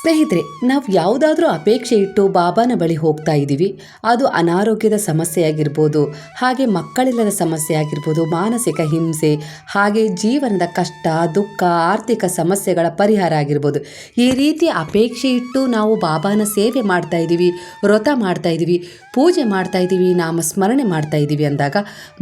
ಸ್ನೇಹಿತರೆ, ನಾವು ಯಾವುದಾದ್ರೂ ಅಪೇಕ್ಷೆ ಇಟ್ಟು ಬಾಬಾನ ಬಳಿ ಹೋಗ್ತಾ ಇದ್ದೀವಿ ಅದು ಅನಾರೋಗ್ಯದ ಸಮಸ್ಯೆ ಆಗಿರ್ಬೋದು ಹಾಗೆ ಮಕ್ಕಳಿಲ್ಲದ ಸಮಸ್ಯೆ ಆಗಿರ್ಬೋದು ಮಾನಸಿಕ ಹಿಂಸೆ, ಹಾಗೆ ಜೀವನದ ಕಷ್ಟ, ದುಃಖ, ಆರ್ಥಿಕ ಸಮಸ್ಯೆಗಳ ಪರಿಹಾರ ಆಗಿರ್ಬೋದು. ಈ ರೀತಿ ಅಪೇಕ್ಷೆ ಇಟ್ಟು ನಾವು ಬಾಬಾನ ಸೇವೆ ಮಾಡ್ತಾ ಇದ್ದೀವಿ ವ್ರತ ಮಾಡ್ತಾ ಇದ್ದೀವಿ ಪೂಜೆ ಮಾಡ್ತಾ ಇದ್ದೀವಿ ನಾಮ ಸ್ಮರಣೆ ಮಾಡ್ತಾ ಇದ್ದೀವಿ ಅಂದಾಗ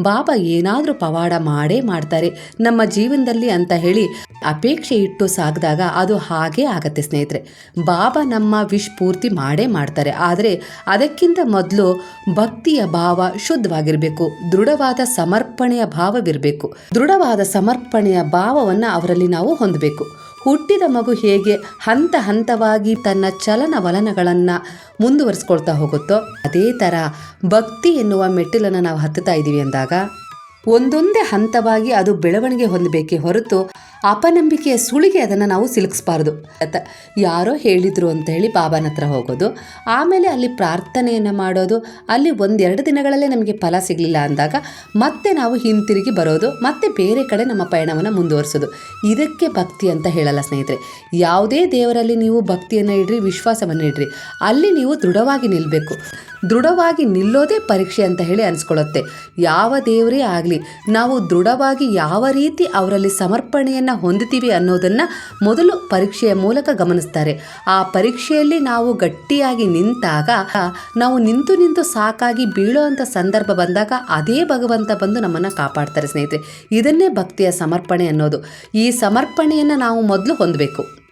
ಬಾಬಾ ಏನಾದರೂ ಪವಾಡ ಮಾಡೇ ಮಾಡ್ತಾರೆ. ನಮ್ಮ ಜೀವನದಲ್ಲಿ ಅಂತ ಹೇಳಿ ಅಪೇಕ್ಷೆ ಇಟ್ಟು ಸಾಗಿದಾಗ ಅದು ಹಾಗೇ ಆಗತ್ತೆ ಸ್ನೇಹಿತರೆ. ಬಾಬಾ ನಮ್ಮ ವಿಶ್ ಪೂರ್ತಿ ಮಾಡೇ ಮಾಡ್ತಾರೆ. ಆದರೆ ಅದಕ್ಕಿಂತ ಮೊದಲು ಭಕ್ತಿಯ ಭಾವ ಶುದ್ಧವಾಗಿರಬೇಕು. ದೃಢವಾದ ಸಮರ್ಪಣೆಯ ಭಾವವಿರಬೇಕು. ದೃಢವಾದ ಸಮರ್ಪಣೆಯ ಭಾವವನ್ನು ಅವರಲ್ಲಿ ನಾವು ಹೊಂದಬೇಕು. ಹುಟ್ಟಿದ ಮಗು ಹೇಗೆ ಹಂತ ಹಂತವಾಗಿ ತನ್ನ ಚಲನವಲನಗಳನ್ನು ಮುಂದುವರಿಸ್ಕೊಳ್ತಾ ಹೋಗುತ್ತೋ, ಅದೇ ಥರ ಭಕ್ತಿ ಎನ್ನುವ ಮೆಟ್ಟಿಲನ್ನು ನಾವು ಹತ್ತುತ್ತಾ ಇದ್ದೀವಿ ಅಂದಾಗ ಒಂದೊಂದೇ ಹಂತವಾಗಿ ಅದು ಬೆಳವಣಿಗೆ ಹೊಂದಬೇಕೆ ಹೊರತು ಅಪನಂಬಿಕೆಯ ಸುಳಿಗೆ ಅದನ್ನು ನಾವು ಸಿಲುಕಿಸ್ಬಾರ್ದು. ಅತ- ಯಾರೋ ಹೇಳಿದರು ಅಂತ ಹೇಳಿ ಬಾಬಾನ ಹತ್ರ ಹೋಗೋದು, ಆಮೇಲೆ ಅಲ್ಲಿ ಪ್ರಾರ್ಥನೆಯನ್ನು ಮಾಡೋದು, ಅಲ್ಲಿ ಒಂದೆರಡು ದಿನಗಳಲ್ಲೇ ನಮಗೆ ಫಲ ಸಿಗಲಿಲ್ಲ ಅಂದಾಗ ಮತ್ತೆ ನಾವು ಹಿಂತಿರುಗಿ ಬರೋದು, ಮತ್ತೆ ಬೇರೆ ಕಡೆ ನಮ್ಮ ಪಯಣವನ್ನು ಮುಂದುವರಿಸೋದು. ಇದಕ್ಕೆ ಭಕ್ತಿ ಅಂತ ಹೇಳಲ್ಲ ಸ್ನೇಹಿತರೆ. ಯಾವುದೇ ದೇವರಲ್ಲಿ ನೀವು ಭಕ್ತಿಯನ್ನು ಇಡ್ರಿ, ವಿಶ್ವಾಸವನ್ನು ಇಡ್ರಿ, ಅಲ್ಲಿ ನೀವು ದೃಢವಾಗಿ ನಿಲ್ಲಬೇಕು ದೃಢವಾಗಿ ನಿಲ್ಲೋದೇ ಪರೀಕ್ಷೆ ಅಂತ ಹೇಳಿ ಅನಿಸ್ಕೊಳ್ಳುತ್ತೆ. ಯಾವ ದೇವರೇ ಆಗಲಿ ನಾವು ದೃಢವಾಗಿ ಯಾವ ರೀತಿ ಅವರಲ್ಲಿ ಸಮರ್ಪಣೆಯನ್ನು ಹೊಂದುತ್ತೀವಿ ಅನ್ನೋದನ್ನು ಮೊದಲು ಪರೀಕ್ಷೆಯ ಮೂಲಕ ಗಮನಿಸ್ತಾರೆ. ಆ ಪರೀಕ್ಷೆಯಲ್ಲಿ ನಾವು ಗಟ್ಟಿಯಾಗಿ ನಿಂತಾಗ, ನಾವು ನಿಂತು ನಿಂತು ಸಾಕಾಗಿ ಬೀಳುವಂಥ ಸಂದರ್ಭ ಬಂದಾಗ ಅದೇ ಭಗವಂತ ಬಂದು ನಮ್ಮನ್ನು ಕಾಪಾಡ್ತಾರೆ ಸ್ನೇಹಿತರೆ. ಇದನ್ನೇ ಭಕ್ತಿಯ ಸಮರ್ಪಣೆ ಅನ್ನೋದು. ಈ ಸಮರ್ಪಣೆಯನ್ನು ನಾವು ಮೊದಲು ಹೊಂದಬೇಕು.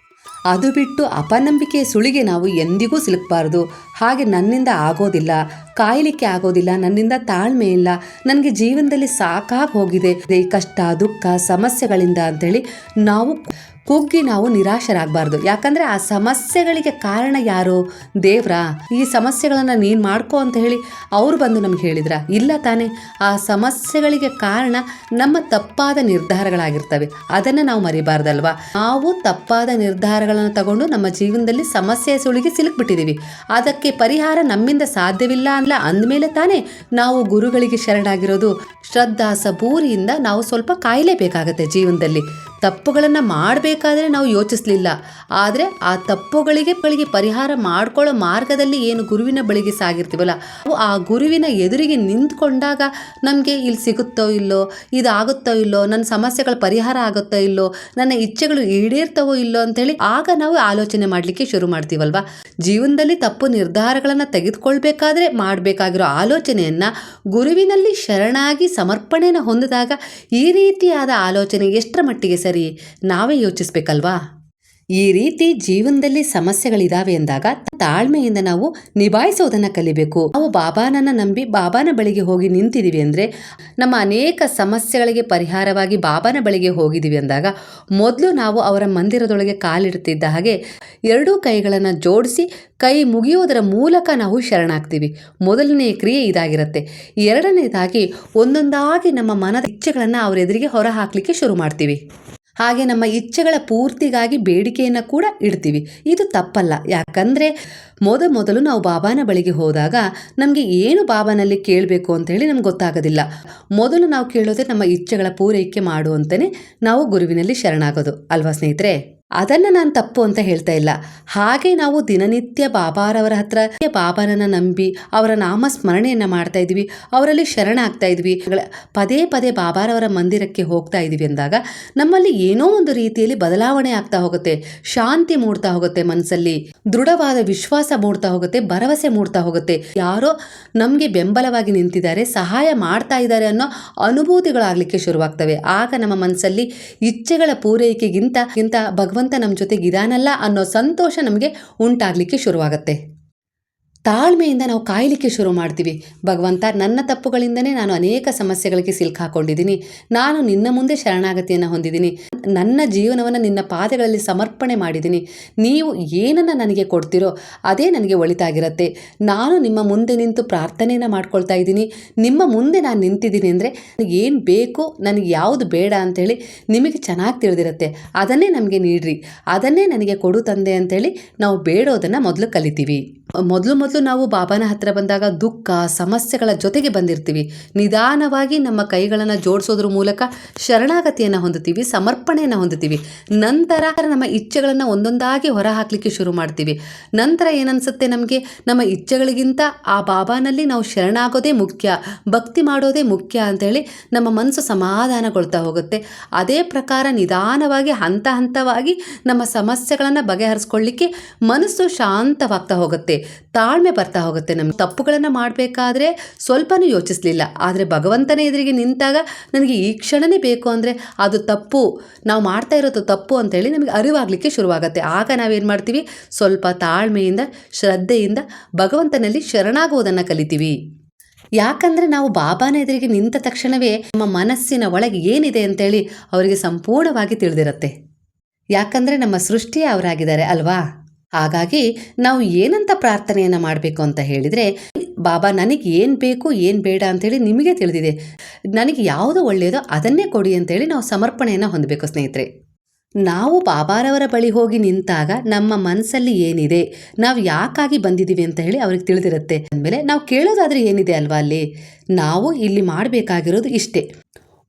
ಅದು ಬಿಟ್ಟು ಅಪನಂಬಿಕೆಯ ಸುಳಿಗೆ ನಾವು ಎಂದಿಗೂ ಸಿಲುಕಬಾರ್ದು. ಹಾಗೆ ನನ್ನಿಂದ ಆಗೋದಿಲ್ಲ, ಕಾಯಲಿಕ್ಕೆ ಆಗೋದಿಲ್ಲ, ನನ್ನಿಂದ ತಾಳ್ಮೆ ಇಲ್ಲ, ನನಗೆ ಜೀವನದಲ್ಲಿ ಸಾಕಾಗಿ ಹೋಗಿದೆ ಕಷ್ಟ, ದುಃಖ, ಸಮಸ್ಯೆಗಳಿಂದ ಅಂತೇಳಿ ನಾವು ಕುಗ್ಗಿ ನಾವು ನಿರಾಶರಾಗಬಾರ್ದು. ಯಾಕಂದರೆ ಆ ಸಮಸ್ಯೆಗಳಿಗೆ ಕಾರಣ ಯಾರು? ದೇವ್ರಾ. ಈ ಸಮಸ್ಯೆಗಳನ್ನು ನೀನು ಮಾಡ್ಕೋ ಅಂತ ಹೇಳಿ ಅವ್ರು ಬಂದು ನಮ್ಗೆ ಹೇಳಿದ್ರ. ಇಲ್ಲ ತಾನೇ. ಆ ಸಮಸ್ಯೆಗಳಿಗೆ ಕಾರಣ ನಮ್ಮ ತಪ್ಪಾದ ನಿರ್ಧಾರಗಳಾಗಿರ್ತವೆ. ಅದನ್ನು ನಾವು ಮರಿಬಾರ್ದಲ್ವಾ? ನಾವು ತಪ್ಪಾದ ನಿರ್ಧಾರಗಳನ್ನು ತಗೊಂಡು ನಮ್ಮ ಜೀವನದಲ್ಲಿ ಸಮಸ್ಯೆ ಸುಳಿಗೆ ಸಿಲುಕ್ಬಿಟ್ಟಿದ್ದೀವಿ ಅದಕ್ಕೆ ಪರಿಹಾರ ನಮ್ಮಿಂದ ಸಾಧ್ಯವಿಲ್ಲ ಅಲ್ಲ ಅಂದಮೇಲೆ ತಾನೇ ನಾವು ಗುರುಗಳಿಗೆ ಶರಣಾಗಿರೋದು. ಶ್ರದ್ಧಾ ಸಬೂರಿಯಿಂದ ನಾವು ಸ್ವಲ್ಪ ಕಾಯಲೇಬೇಕಾಗತ್ತೆ ಜೀವನದಲ್ಲಿ. ತಪ್ಪುಗಳನ್ನು ಮಾಡಬೇಕಾದ್ರೆ ನಾವು ಯೋಚಿಸಲಿಲ್ಲ. ಆದರೆ ಆ ತಪ್ಪುಗಳಿಗೆ ಬಳಿಗೆ ಪರಿಹಾರ ಮಾಡ್ಕೊಳ್ಳೋ ಮಾರ್ಗದಲ್ಲಿ ಏನು ಗುರುವಿನ ಬಳಿಗೆ ಸಾಗಿರ್ತೀವಲ್ಲ ಆ ಗುರುವಿನ ಎದುರಿಗೆ ನಿಂತ್ಕೊಂಡಾಗ ನಮಗೆ ಇಲ್ಲಿ ಸಿಗುತ್ತೋ ಇಲ್ಲೋ, ಇದಾಗುತ್ತೋ ಇಲ್ಲೋ, ನನ್ನ ಸಮಸ್ಯೆಗಳ ಪರಿಹಾರ ಆಗುತ್ತೋ ಇಲ್ಲೋ, ನನ್ನ ಇಚ್ಛೆಗಳು ಈಡೇರ್ತವೋ ಇಲ್ಲೋ ಅಂತೇಳಿ ಆಗ ನಾವು ಆಲೋಚನೆ ಮಾಡಲಿಕ್ಕೆ ಶುರು ಮಾಡ್ತೀವಲ್ವಾ? ಜೀವನದಲ್ಲಿ ತಪ್ಪು ನಿರ್ಧಾರಗಳನ್ನು ತೆಗೆದುಕೊಳ್ಬೇಕಾದ್ರೆ ಮಾಡಬೇಕಾಗಿರೋ ಆಲೋಚನೆಯನ್ನು ಗುರುವಿನಲ್ಲಿ ಶರಣಾಗಿ ಸಮರ್ಪಣೆಯನ್ನು ಹೊಂದಿದಾಗ ಈ ರೀತಿಯಾದ ಆಲೋಚನೆ ಎಷ್ಟರ ಮಟ್ಟಿಗೆ ಸರಿ, ನಾವೇ ಯೋಚಿಸ್ಬೇಕಲ್ವಾ? ಈ ರೀತಿ ಜೀವನದಲ್ಲಿ ಸಮಸ್ಯೆಗಳಿದಾವೆ ಎಂದಾಗ ತಾಳ್ಮೆಯಿಂದ ನಾವು ನಿಭಾಯಿಸೋದನ್ನ ಕಲಿಬೇಕು. ನಾವು ಬಾಬಾನನ್ನ ನಂಬಿ ಬಾಬಾನ ಬಳಿಗೆ ಹೋಗಿ ನಿಂತಿದ್ದೀವಿ ಅಂದರೆ ನಮ್ಮ ಅನೇಕ ಸಮಸ್ಯೆಗಳಿಗೆ ಪರಿಹಾರವಾಗಿ ಬಾಬಾನ ಬಳಿಗೆ ಹೋಗಿದ್ದೀವಿ ಅಂದಾಗ ಮೊದಲು ನಾವು ಅವರ ಮಂದಿರದೊಳಗೆ ಕಾಲಿಡ್ತಿದ್ದ ಹಾಗೆ ಎರಡೂ ಕೈಗಳನ್ನು ಜೋಡಿಸಿ ಕೈ ಮುಗಿಯೋದರ ಮೂಲಕ ನಾವು ಶರಣಾಗ್ತೀವಿ. ಮೊದಲನೆಯ ಕ್ರಿಯೆ ಇದಾಗಿರುತ್ತೆ. ಎರಡನೇದಾಗಿ ಒಂದೊಂದಾಗಿ ನಮ್ಮ ಮನದ ಇಚ್ಛೆಗಳನ್ನು ಅವರ ಎದುರಿಗೆ ಹೊರ ಹಾಕಲಿಕ್ಕೆ ಶುರು ಮಾಡ್ತೀವಿ. ಹಾಗೆ ನಮ್ಮ ಇಚ್ಛೆಗಳ ಪೂರ್ತಿಗಾಗಿ ಬೇಡಿಕೆಯನ್ನು ಕೂಡ ಇಡ್ತೀವಿ. ಇದು ತಪ್ಪಲ್ಲ. ಯಾಕಂದರೆ ಮೊದ ಮೊದಲು ನಾವು ಬಾಬಾನ ಬಳಿಗೆ ಹೋದಾಗ ನಮಗೆ ಏನು ಬಾಬಾನಲ್ಲಿ ಕೇಳಬೇಕು ಅಂತ ಹೇಳಿ ನಮ್ಗೆ ಗೊತ್ತಾಗೋದಿಲ್ಲ. ಮೊದಲು ನಾವು ಕೇಳೋದೇ ನಮ್ಮ ಇಚ್ಛೆಗಳ ಪೂರೈಕೆ ಮಾಡು ಅಂತಲೇ ನಾವು ಗುರುವಿನಲ್ಲಿ ಶರಣಾಗೋದು. ಅಲ್ವಾ ಸ್ನೇಹಿತರೆ? ಅದನ್ನು ನಾನು ತಪ್ಪು ಅಂತ ಹೇಳ್ತಾ ಇಲ್ಲ. ಹಾಗೆ ನಾವು ದಿನನಿತ್ಯ ಬಾಬಾರವರ ಹತ್ರ ಬಾಬಾರನ್ನ ನಂಬಿ ಅವರ ನಾಮ ಸ್ಮರಣೆಯನ್ನು ಮಾಡ್ತಾ ಇದ್ವಿ. ಅವರಲ್ಲಿ ಶರಣಾಗ್ತಾ ಇದ್ವಿ. ಪದೇ ಪದೇ ಬಾಬಾರವರ ಮಂದಿರಕ್ಕೆ ಹೋಗ್ತಾ ಇದ್ವಿ ಅಂದಾಗ ನಮ್ಮಲ್ಲಿ ಏನೋ ಒಂದು ರೀತಿಯಲ್ಲಿ ಬದಲಾವಣೆ ಆಗ್ತಾ ಹೋಗುತ್ತೆ. ಶಾಂತಿ ಮೂಡ್ತಾ ಹೋಗುತ್ತೆ ಮನಸ್ಸಲ್ಲಿ. ದೃಢವಾದ ವಿಶ್ವಾಸ ಮೂಡ್ತಾ ಹೋಗುತ್ತೆ. ಭರವಸೆ ಮೂಡ್ತಾ ಹೋಗುತ್ತೆ. ಯಾರೋ ನಮಗೆ ಬೆಂಬಲವಾಗಿ ನಿಂತಿದ್ದಾರೆ, ಸಹಾಯ ಮಾಡ್ತಾ ಇದ್ದಾರೆ ಅನ್ನೋ ಅನುಭೂತಿಗಳಾಗಲಿಕ್ಕೆ ಶುರುವಾಗ್ತವೆ. ಆಗ ನಮ್ಮ ಮನಸ್ಸಲ್ಲಿ ಇಚ್ಛೆಗಳ ಪೂರೈಕೆಗಿಂತ ಇಂಥ ನಮ್ಮ ಜೊತೆಗಿದಾನಲ್ಲ ಅನ್ನೋ ಸಂತೋಷ ನಮಗೆ ಉಂಟಾಗಲಿಕ್ಕೆ ಶುರುವಾಗುತ್ತೆ. ತಾಳ್ಮೆಯಿಂದ ನಾವು ಕಾಯಲಿಕ್ಕೆ ಶುರು ಮಾಡ್ತೀವಿ. ಭಗವಂತ, ನನ್ನ ತಪ್ಪುಗಳಿಂದನೇ ನಾನು ಅನೇಕ ಸಮಸ್ಯೆಗಳಿಗೆ ಸಿಲ್ಕಾಕೊಂಡಿದ್ದೀನಿ ನಾನು ನಿನ್ನ ಮುಂದೆ ಶರಣಾಗತಿಯನ್ನು ಹೊಂದಿದ್ದೀನಿ. ನನ್ನ ಜೀವನವನ್ನು ನಿನ್ನ ಪಾದಗಳಲ್ಲಿ ಸಮರ್ಪಣೆ ಮಾಡಿದ್ದೀನಿ. ನೀವು ಏನನ್ನು ನನಗೆ ಕೊಡ್ತೀರೋ ಅದೇ ನನಗೆ ಒಳಿತಾಗಿರುತ್ತೆ. ನಾನು ನಿಮ್ಮ ಮುಂದೆ ನಿಂತು ಪ್ರಾರ್ಥನೆಯನ್ನು ಮಾಡ್ಕೊಳ್ತಾ ಇದ್ದೀನಿ. ನಿಮ್ಮ ಮುಂದೆ ನಾನು ನಿಂತಿದ್ದೀನಿ ಅಂದರೆ ನನಗೆ ಏನು ಬೇಕು, ನನಗೆ ಯಾವುದು ಬೇಡ ಅಂಥೇಳಿ ನಿಮಗೆ ಚೆನ್ನಾಗಿ ತಿಳಿದಿರುತ್ತೆ. ಅದನ್ನೇ ನಮಗೆ ನೀಡ್ರಿ. ಅದನ್ನೇ ನನಗೆ ಕೊಡು ತಂದೆ ಅಂತೇಳಿ ನಾವು ಬೇಡೋದನ್ನು ಮೊದಲು ಕಲಿತೀವಿ. ಮೊದಲು ಮೊದಲು ನಾವು ಬಾಬಾನ ಹತ್ರ ಬಂದಾಗ ದುಃಖ, ಸಮಸ್ಯೆಗಳ ಜೊತೆಗೆ ಬಂದಿರ್ತೀವಿ. ನಿಧಾನವಾಗಿ ನಮ್ಮ ಕೈಗಳನ್ನು ಜೋಡಿಸೋದ್ರ ಮೂಲಕ ಶರಣಾಗತಿಯನ್ನು ಹೊಂದುತ್ತೀವಿ, ಸಮರ್ಪಣೆಯನ್ನು ಹೊಂದುತ್ತೀವಿ. ನಂತರ ನಮ್ಮ ಇಚ್ಛೆಗಳನ್ನು ಒಂದೊಂದಾಗಿ ಹೊರ ಹಾಕಲಿಕ್ಕೆ ಶುರು ಮಾಡ್ತೀವಿ. ನಂತರ ಏನನ್ಸುತ್ತೆ ನಮಗೆ? ನಮ್ಮ ಇಚ್ಛೆಗಳಿಗಿಂತ ಆ ಬಾಬಾನಲ್ಲಿ ನಾವು ಶರಣಾಗೋದೇ ಮುಖ್ಯ, ಭಕ್ತಿ ಮಾಡೋದೇ ಮುಖ್ಯ ಅಂತೇಳಿ ನಮ್ಮ ಮನಸ್ಸು ಸಮಾಧಾನಗೊಳ್ತಾ ಹೋಗುತ್ತೆ. ಅದೇ ಪ್ರಕಾರ ನಿಧಾನವಾಗಿ, ಹಂತ ಹಂತವಾಗಿ ನಮ್ಮ ಸಮಸ್ಯೆಗಳನ್ನು ಬಗೆಹರಿಸ್ಕೊಳ್ಳಿಕ್ಕೆ ಮನಸ್ಸು ಶಾಂತವಾಗ್ತಾ ಹೋಗುತ್ತೆ. ತಾಳ್ಮೆ ಬರ್ತಾ ಹೋಗುತ್ತೆ. ನಮ್ಮ ತಪ್ಪುಗಳನ್ನು ಮಾಡಬೇಕಾದ್ರೆ ಸ್ವಲ್ಪನೂ ಯೋಚಿಸಲಿಲ್ಲ. ಆದರೆ ಭಗವಂತನ ಎದುರಿಗೆ ನಿಂತಾಗ ನನಗೆ ಈ ಕ್ಷಣನೇ ಬೇಕು ಅಂದರೆ ಅದು ತಪ್ಪು. ನಾವು ಮಾಡ್ತಾ ಇರೋದು ತಪ್ಪು ಅಂತೇಳಿ ನಮಗೆ ಅರಿವಾಗಲಿಕ್ಕೆ ಶುರುವಾಗುತ್ತೆ. ಆಗ ನಾವೇನು ಮಾಡ್ತೀವಿ? ಸ್ವಲ್ಪ ತಾಳ್ಮೆಯಿಂದ, ಶ್ರದ್ಧೆಯಿಂದ ಭಗವಂತನಲ್ಲಿ ಶರಣಾಗುವುದನ್ನು ಕಲಿತೀವಿ. ಯಾಕಂದರೆ ನಾವು ಬಾಬಾನ ಎದುರಿಗೆ ನಿಂತ ತಕ್ಷಣವೇ ನಮ್ಮ ಮನಸ್ಸಿನ ಒಳಗೆ ಏನಿದೆ ಅಂತೇಳಿ ಅವರಿಗೆ ಸಂಪೂರ್ಣವಾಗಿ ತಿಳಿದಿರುತ್ತೆ. ಯಾಕಂದರೆ ನಮ್ಮ ಸೃಷ್ಟಿಯೇ ಅವರಾಗಿದ್ದಾರೆ, ಅಲ್ವಾ? ಹಾಗಾಗಿ ನಾವು ಏನಂತ ಪ್ರಾರ್ಥನೆಯನ್ನು ಮಾಡಬೇಕು ಅಂತ ಹೇಳಿದರೆ, ಬಾಬಾ, ನನಗೆ ಏನು ಬೇಕು, ಏನು ಬೇಡ ಅಂತೇಳಿ ನಿಮಗೆ ತಿಳಿದಿದೆ. ನನಗೆ ಯಾವುದು ಒಳ್ಳೆಯದೋ ಅದನ್ನೇ ಕೊಡಿ ಅಂತೇಳಿ ನಾವು ಸಮರ್ಪಣೆಯನ್ನು ಹೊಂದಬೇಕು, ಸ್ನೇಹಿತರೆ. ನಾವು ಬಾಬಾರವರ ಬಳಿ ಹೋಗಿ ನಿಂತಾಗ ನಮ್ಮ ಮನಸ್ಸಲ್ಲಿ ಏನಿದೆ, ನಾವು ಯಾಕಾಗಿ ಬಂದಿದ್ದೀವಿ ಅಂತ ಹೇಳಿ ಅವ್ರಿಗೆ ತಿಳಿದಿರುತ್ತೆ. ಅಂದಮೇಲೆ ನಾವು ಕೇಳೋದಾದ್ರೆ ಏನಿದೆ ಅಲ್ವಾ ಅಲ್ಲಿ? ನಾವು ಇಲ್ಲಿ ಮಾಡಬೇಕಾಗಿರೋದು ಇಷ್ಟೇ.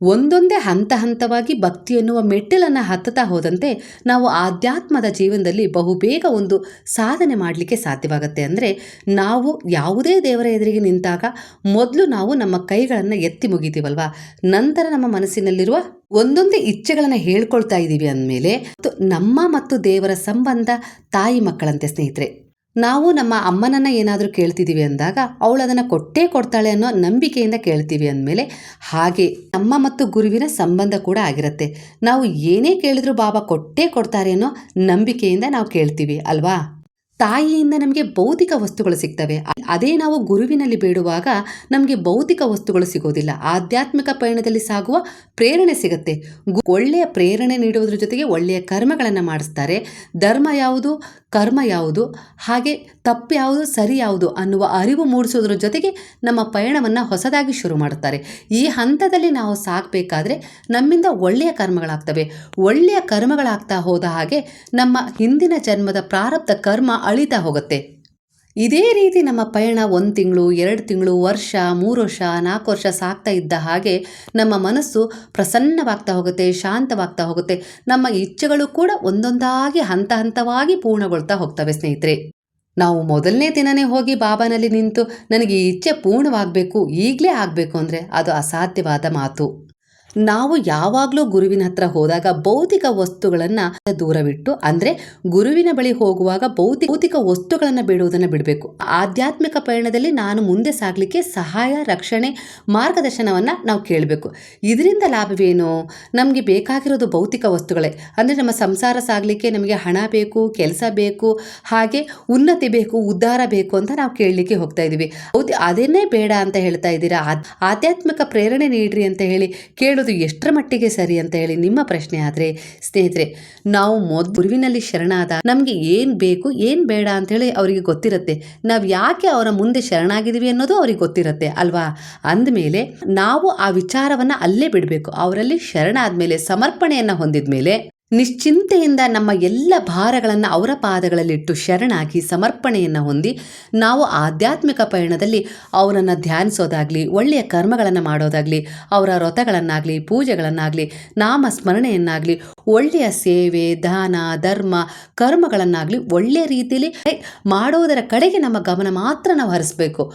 ಒಂದೊಂದೇ ಹಂತ ಹಂತವಾಗಿ ಭಕ್ತಿ ಎನ್ನುವ ಮೆಟ್ಟಿಲನ್ನು ಹತ್ತುತ್ತಾ ಹೋದಂತೆ ನಾವು ಆಧ್ಯಾತ್ಮದ ಜೀವನದಲ್ಲಿ ಬಹುಬೇಗ ಒಂದು ಸಾಧನೆ ಮಾಡಲಿಕ್ಕೆ ಸಾಧ್ಯವಾಗುತ್ತೆ ಅಂದರೆ ನಾವು ಯಾವುದೇ ದೇವರ ಎದುರಿಗೆ ನಿಂತಾಗ ಮೊದಲು ನಾವು ನಮ್ಮ ಕೈಗಳನ್ನು ಎತ್ತಿ ಮುಗಿತೀವಲ್ವ? ನಂತರ ನಮ್ಮ ಮನಸ್ಸಿನಲ್ಲಿರುವ ಒಂದೊಂದೇ ಇಚ್ಛೆಗಳನ್ನು ಹೇಳ್ಕೊಳ್ತಾ ಇದ್ದೀವಿ ಅಂದಮೇಲೆ ನಮ್ಮ ಮತ್ತು ದೇವರ ಸಂಬಂಧ ತಾಯಿ ಮಕ್ಕಳಂತೆ ಸ್ನೇಹಿತರೆ ನಾವು ನಮ್ಮ ಅಮ್ಮನನ್ನು ಏನಾದರೂ ಕೇಳ್ತಿದ್ದೀವಿ ಅಂದಾಗ ಅವಳು ಅದನ್ನು ಕೊಟ್ಟೇ ಕೊಡ್ತಾಳೆ ಅನ್ನೋ ನಂಬಿಕೆಯಿಂದ ಕೇಳ್ತೀವಿ ಅಂದಮೇಲೆ ಹಾಗೆ ನಮ್ಮ ಮತ್ತು ಗುರುವಿನ ಸಂಬಂಧ ಕೂಡ ಆಗಿರುತ್ತೆ. ನಾವು ಏನೇ ಕೇಳಿದ್ರು ಬಾಬಾ ಕೊಟ್ಟೇ ಕೊಡ್ತಾರೆ ಅನ್ನೋ ನಂಬಿಕೆಯಿಂದ ನಾವು ಕೇಳ್ತೀವಿ, ಅಲ್ವಾ? ತಾಯಿಯಿಂದ ನಮಗೆ ಭೌತಿಕ ವಸ್ತುಗಳು ಸಿಗ್ತವೆ. ಅದೇ ನಾವು ಗುರುವಿನಲ್ಲಿ ಬೇಡುವಾಗ ನಮಗೆ ಭೌತಿಕ ವಸ್ತುಗಳು ಸಿಗೋದಿಲ್ಲ. ಆಧ್ಯಾತ್ಮಿಕ ಪಯಣದಲ್ಲಿ ಸಾಗುವ ಪ್ರೇರಣೆ ಸಿಗುತ್ತೆ. ಒಳ್ಳೆಯ ಪ್ರೇರಣೆ ನೀಡುವುದರ ಜೊತೆಗೆ ಒಳ್ಳೆಯ ಕರ್ಮಗಳನ್ನು ಮಾಡಿಸ್ತಾರೆ. ಧರ್ಮ ಯಾವುದು? ಕರ್ಮ ಯಾವುದು, ಹಾಗೆ ತಪ್ಪು ಯಾವುದು, ಸರಿ ಯಾವುದು ಅನ್ನುವ ಅರಿವು ಮೂಡಿಸೋದ್ರ ಜೊತೆಗೆ ನಮ್ಮ ಪಯಣವನ್ನು ಹೊಸದಾಗಿ ಶುರು ಮಾಡುತ್ತಾರೆ. ಈ ಹಂತದಲ್ಲಿ ನಾವು ಸಾಗಬೇಕಾದ್ರೆ ನಮ್ಮಿಂದ ಒಳ್ಳೆಯ ಕರ್ಮಗಳಾಗ್ತವೆ. ಒಳ್ಳೆಯ ಕರ್ಮಗಳಾಗ್ತಾ ಹೋದ ಹಾಗೆ ನಮ್ಮ ಹಿಂದಿನ ಜನ್ಮದ ಪ್ರಾರಬ್ಧ ಕರ್ಮ ಅಳಿತಾ ಹೋಗುತ್ತೆ. ಇದೇ ರೀತಿ ನಮ್ಮ ಪಯಣ ಒಂದು ತಿಂಗಳು, ಎರಡು ತಿಂಗಳು, ವರ್ಷ, ಮೂರು ವರ್ಷ, ನಾಲ್ಕು ವರ್ಷ ಸಾಗ್ತಾ ಇದ್ದ ಹಾಗೆ ನಮ್ಮ ಮನಸ್ಸು ಪ್ರಸನ್ನವಾಗ್ತಾ ಹೋಗುತ್ತೆ, ಶಾಂತವಾಗ್ತಾ ಹೋಗುತ್ತೆ. ನಮ್ಮ ಇಚ್ಛೆಗಳು ಕೂಡ ಒಂದೊಂದಾಗಿ ಹಂತ ಹಂತವಾಗಿ ಪೂರ್ಣಗೊಳ್ತಾ ಹೋಗ್ತವೆ ಸ್ನೇಹಿತರೆ. ನಾವು ಮೊದಲನೇ ದಿನನೇ ಹೋಗಿ ಬಾಬಾನಲ್ಲಿ ನಿಂತು, ನನಗೆ ಈ ಇಚ್ಛೆ ಪೂರ್ಣವಾಗಬೇಕು, ಈಗಲೇ ಆಗಬೇಕು ಅಂದರೆ ಅದು ಅಸಾಧ್ಯವಾದ ಮಾತು. ನಾವು ಯಾವಾಗಲೂ ಗುರುವಿನ ಹತ್ರ ಹೋದಾಗ ಭೌತಿಕ ವಸ್ತುಗಳನ್ನು ದೂರವಿಟ್ಟು, ಅಂದರೆ ಗುರುವಿನ ಬಳಿ ಹೋಗುವಾಗ ಭೌತಿಕ ಭೌತಿಕ ವಸ್ತುಗಳನ್ನು ಬಿಡುವುದನ್ನು ಬಿಡಬೇಕು. ಆಧ್ಯಾತ್ಮಿಕ ಪಯಣದಲ್ಲಿ ನಾನು ಮುಂದೆ ಸಾಗಲಿಕ್ಕೆ ಸಹಾಯ, ರಕ್ಷಣೆ, ಮಾರ್ಗದರ್ಶನವನ್ನು ನಾವು ಕೇಳಬೇಕು. ಇದರಿಂದ ಲಾಭವೇನು? ನಮಗೆ ಬೇಕಾಗಿರೋದು ಭೌತಿಕ ವಸ್ತುಗಳೇ. ಅಂದರೆ ನಮ್ಮ ಸಂಸಾರ ಸಾಗಲಿಕ್ಕೆ ನಮಗೆ ಹಣ ಬೇಕು, ಕೆಲಸ ಬೇಕು, ಹಾಗೆ ಉನ್ನತಿ ಬೇಕು, ಉದ್ಧಾರ ಬೇಕು ಅಂತ ನಾವು ಕೇಳಲಿಕ್ಕೆ ಹೋಗ್ತಾ ಇದ್ದೀವಿ ಹೌದು, ಅದನ್ನೇ ಬೇಡ ಅಂತ ಹೇಳ್ತಾ ಇದ್ದೀರಾ? ಆಧ್ಯಾತ್ಮಿಕ ಪ್ರೇರಣೆ ನೀಡ್ರಿ ಅಂತ ಹೇಳಿ ಕೇಳೋದು ಎಷ್ಟರ ಮಟ್ಟಿಗೆ ಸರಿ ಅಂತ ಹೇಳಿ ನಿಮ್ಮ ಪ್ರಶ್ನೆ ಆದರೆ, ಸ್ನೇಹಿತರೆ, ನಾವು ಮೊದ್ ಗುರುವಿನಲ್ಲಿ ಶರಣಾದ ನಮಗೆ ಏನು ಬೇಕು, ಏನು ಬೇಡ ಅಂತೇಳಿ ಅವರಿಗೆ ಗೊತ್ತಿರುತ್ತೆ. ನಾವು ಯಾಕೆ ಅವರ ಮುಂದೆ ಶರಣಾಗಿದ್ದೀವಿ ಅನ್ನೋದು ಅವ್ರಿಗೆ ಗೊತ್ತಿರುತ್ತೆ, ಅಲ್ವಾ? ಅಂದಮೇಲೆ ನಾವು ಆ ವಿಚಾರವನ್ನು ಅಲ್ಲೇ ಬಿಡಬೇಕು. ಅವರಲ್ಲಿ ಶರಣಾದ್ಮೇಲೆ, ಸಮರ್ಪಣೆಯನ್ನು ಹೊಂದಿದ ಮೇಲೆ ನಿಶ್ಚಿಂತೆಯಿಂದ ನಮ್ಮ ಎಲ್ಲ ಭಾರಗಳನ್ನು ಅವರ ಪಾದಗಳಲ್ಲಿಟ್ಟು ಶರಣಾಗಿ ಸಮರ್ಪಣೆಯನ್ನು ಹೊಂದಿ ನಾವು ಆಧ್ಯಾತ್ಮಿಕ ಪಯಣದಲ್ಲಿ ಅವರನ್ನು ಧ್ಯಾನಿಸೋದಾಗಲಿ, ಒಳ್ಳೆಯ ಕರ್ಮಗಳನ್ನು ಮಾಡೋದಾಗಲಿ, ಅವರ ವ್ರತಗಳನ್ನಾಗಲಿ, ಪೂಜೆಗಳನ್ನಾಗಲಿ ನಾಮ ಸ್ಮರಣೆಯನ್ನಾಗಲಿ ಒಳ್ಳೆಯ ಸೇವೆ, ದಾನ, ಧರ್ಮ, ಕರ್ಮಗಳನ್ನಾಗಲಿ ಒಳ್ಳೆಯ ರೀತಿಯಲ್ಲಿ ಮಾಡೋದರ ಕಡೆಗೆ ನಮ್ಮ ಗಮನ ಮಾತ್ರ ನಾವು ಹರಿಸ್ಬೇಕು.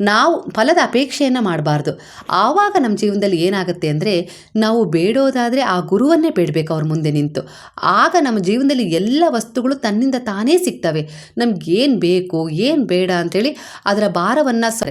ನಾವು ಫಲದ ಅಪೇಕ್ಷೆಯನ್ನು ಮಾಡಬಾರ್ದು. ಆವಾಗ ನಮ್ಮ ಜೀವನದಲ್ಲಿ ಏನಾಗುತ್ತೆ ಅಂದರೆ ನಾವು ಬೇಡೋದಾದರೆ ಆ ಗುರುವನ್ನೇ ಬೇಡಬೇಕು ಅವ್ರ ಮುಂದೆ ನಿಂತು. ಆಗ ನಮ್ಮ ಜೀವನದಲ್ಲಿ ಎಲ್ಲ ವಸ್ತುಗಳು ತನ್ನಿಂದ ತಾನೇ ಸಿಗ್ತವೆ. ಏನು ಬೇಕು, ಏನು ಬೇಡ ಅಂಥೇಳಿ ಅದರ ಭಾರವನ್ನು ಸ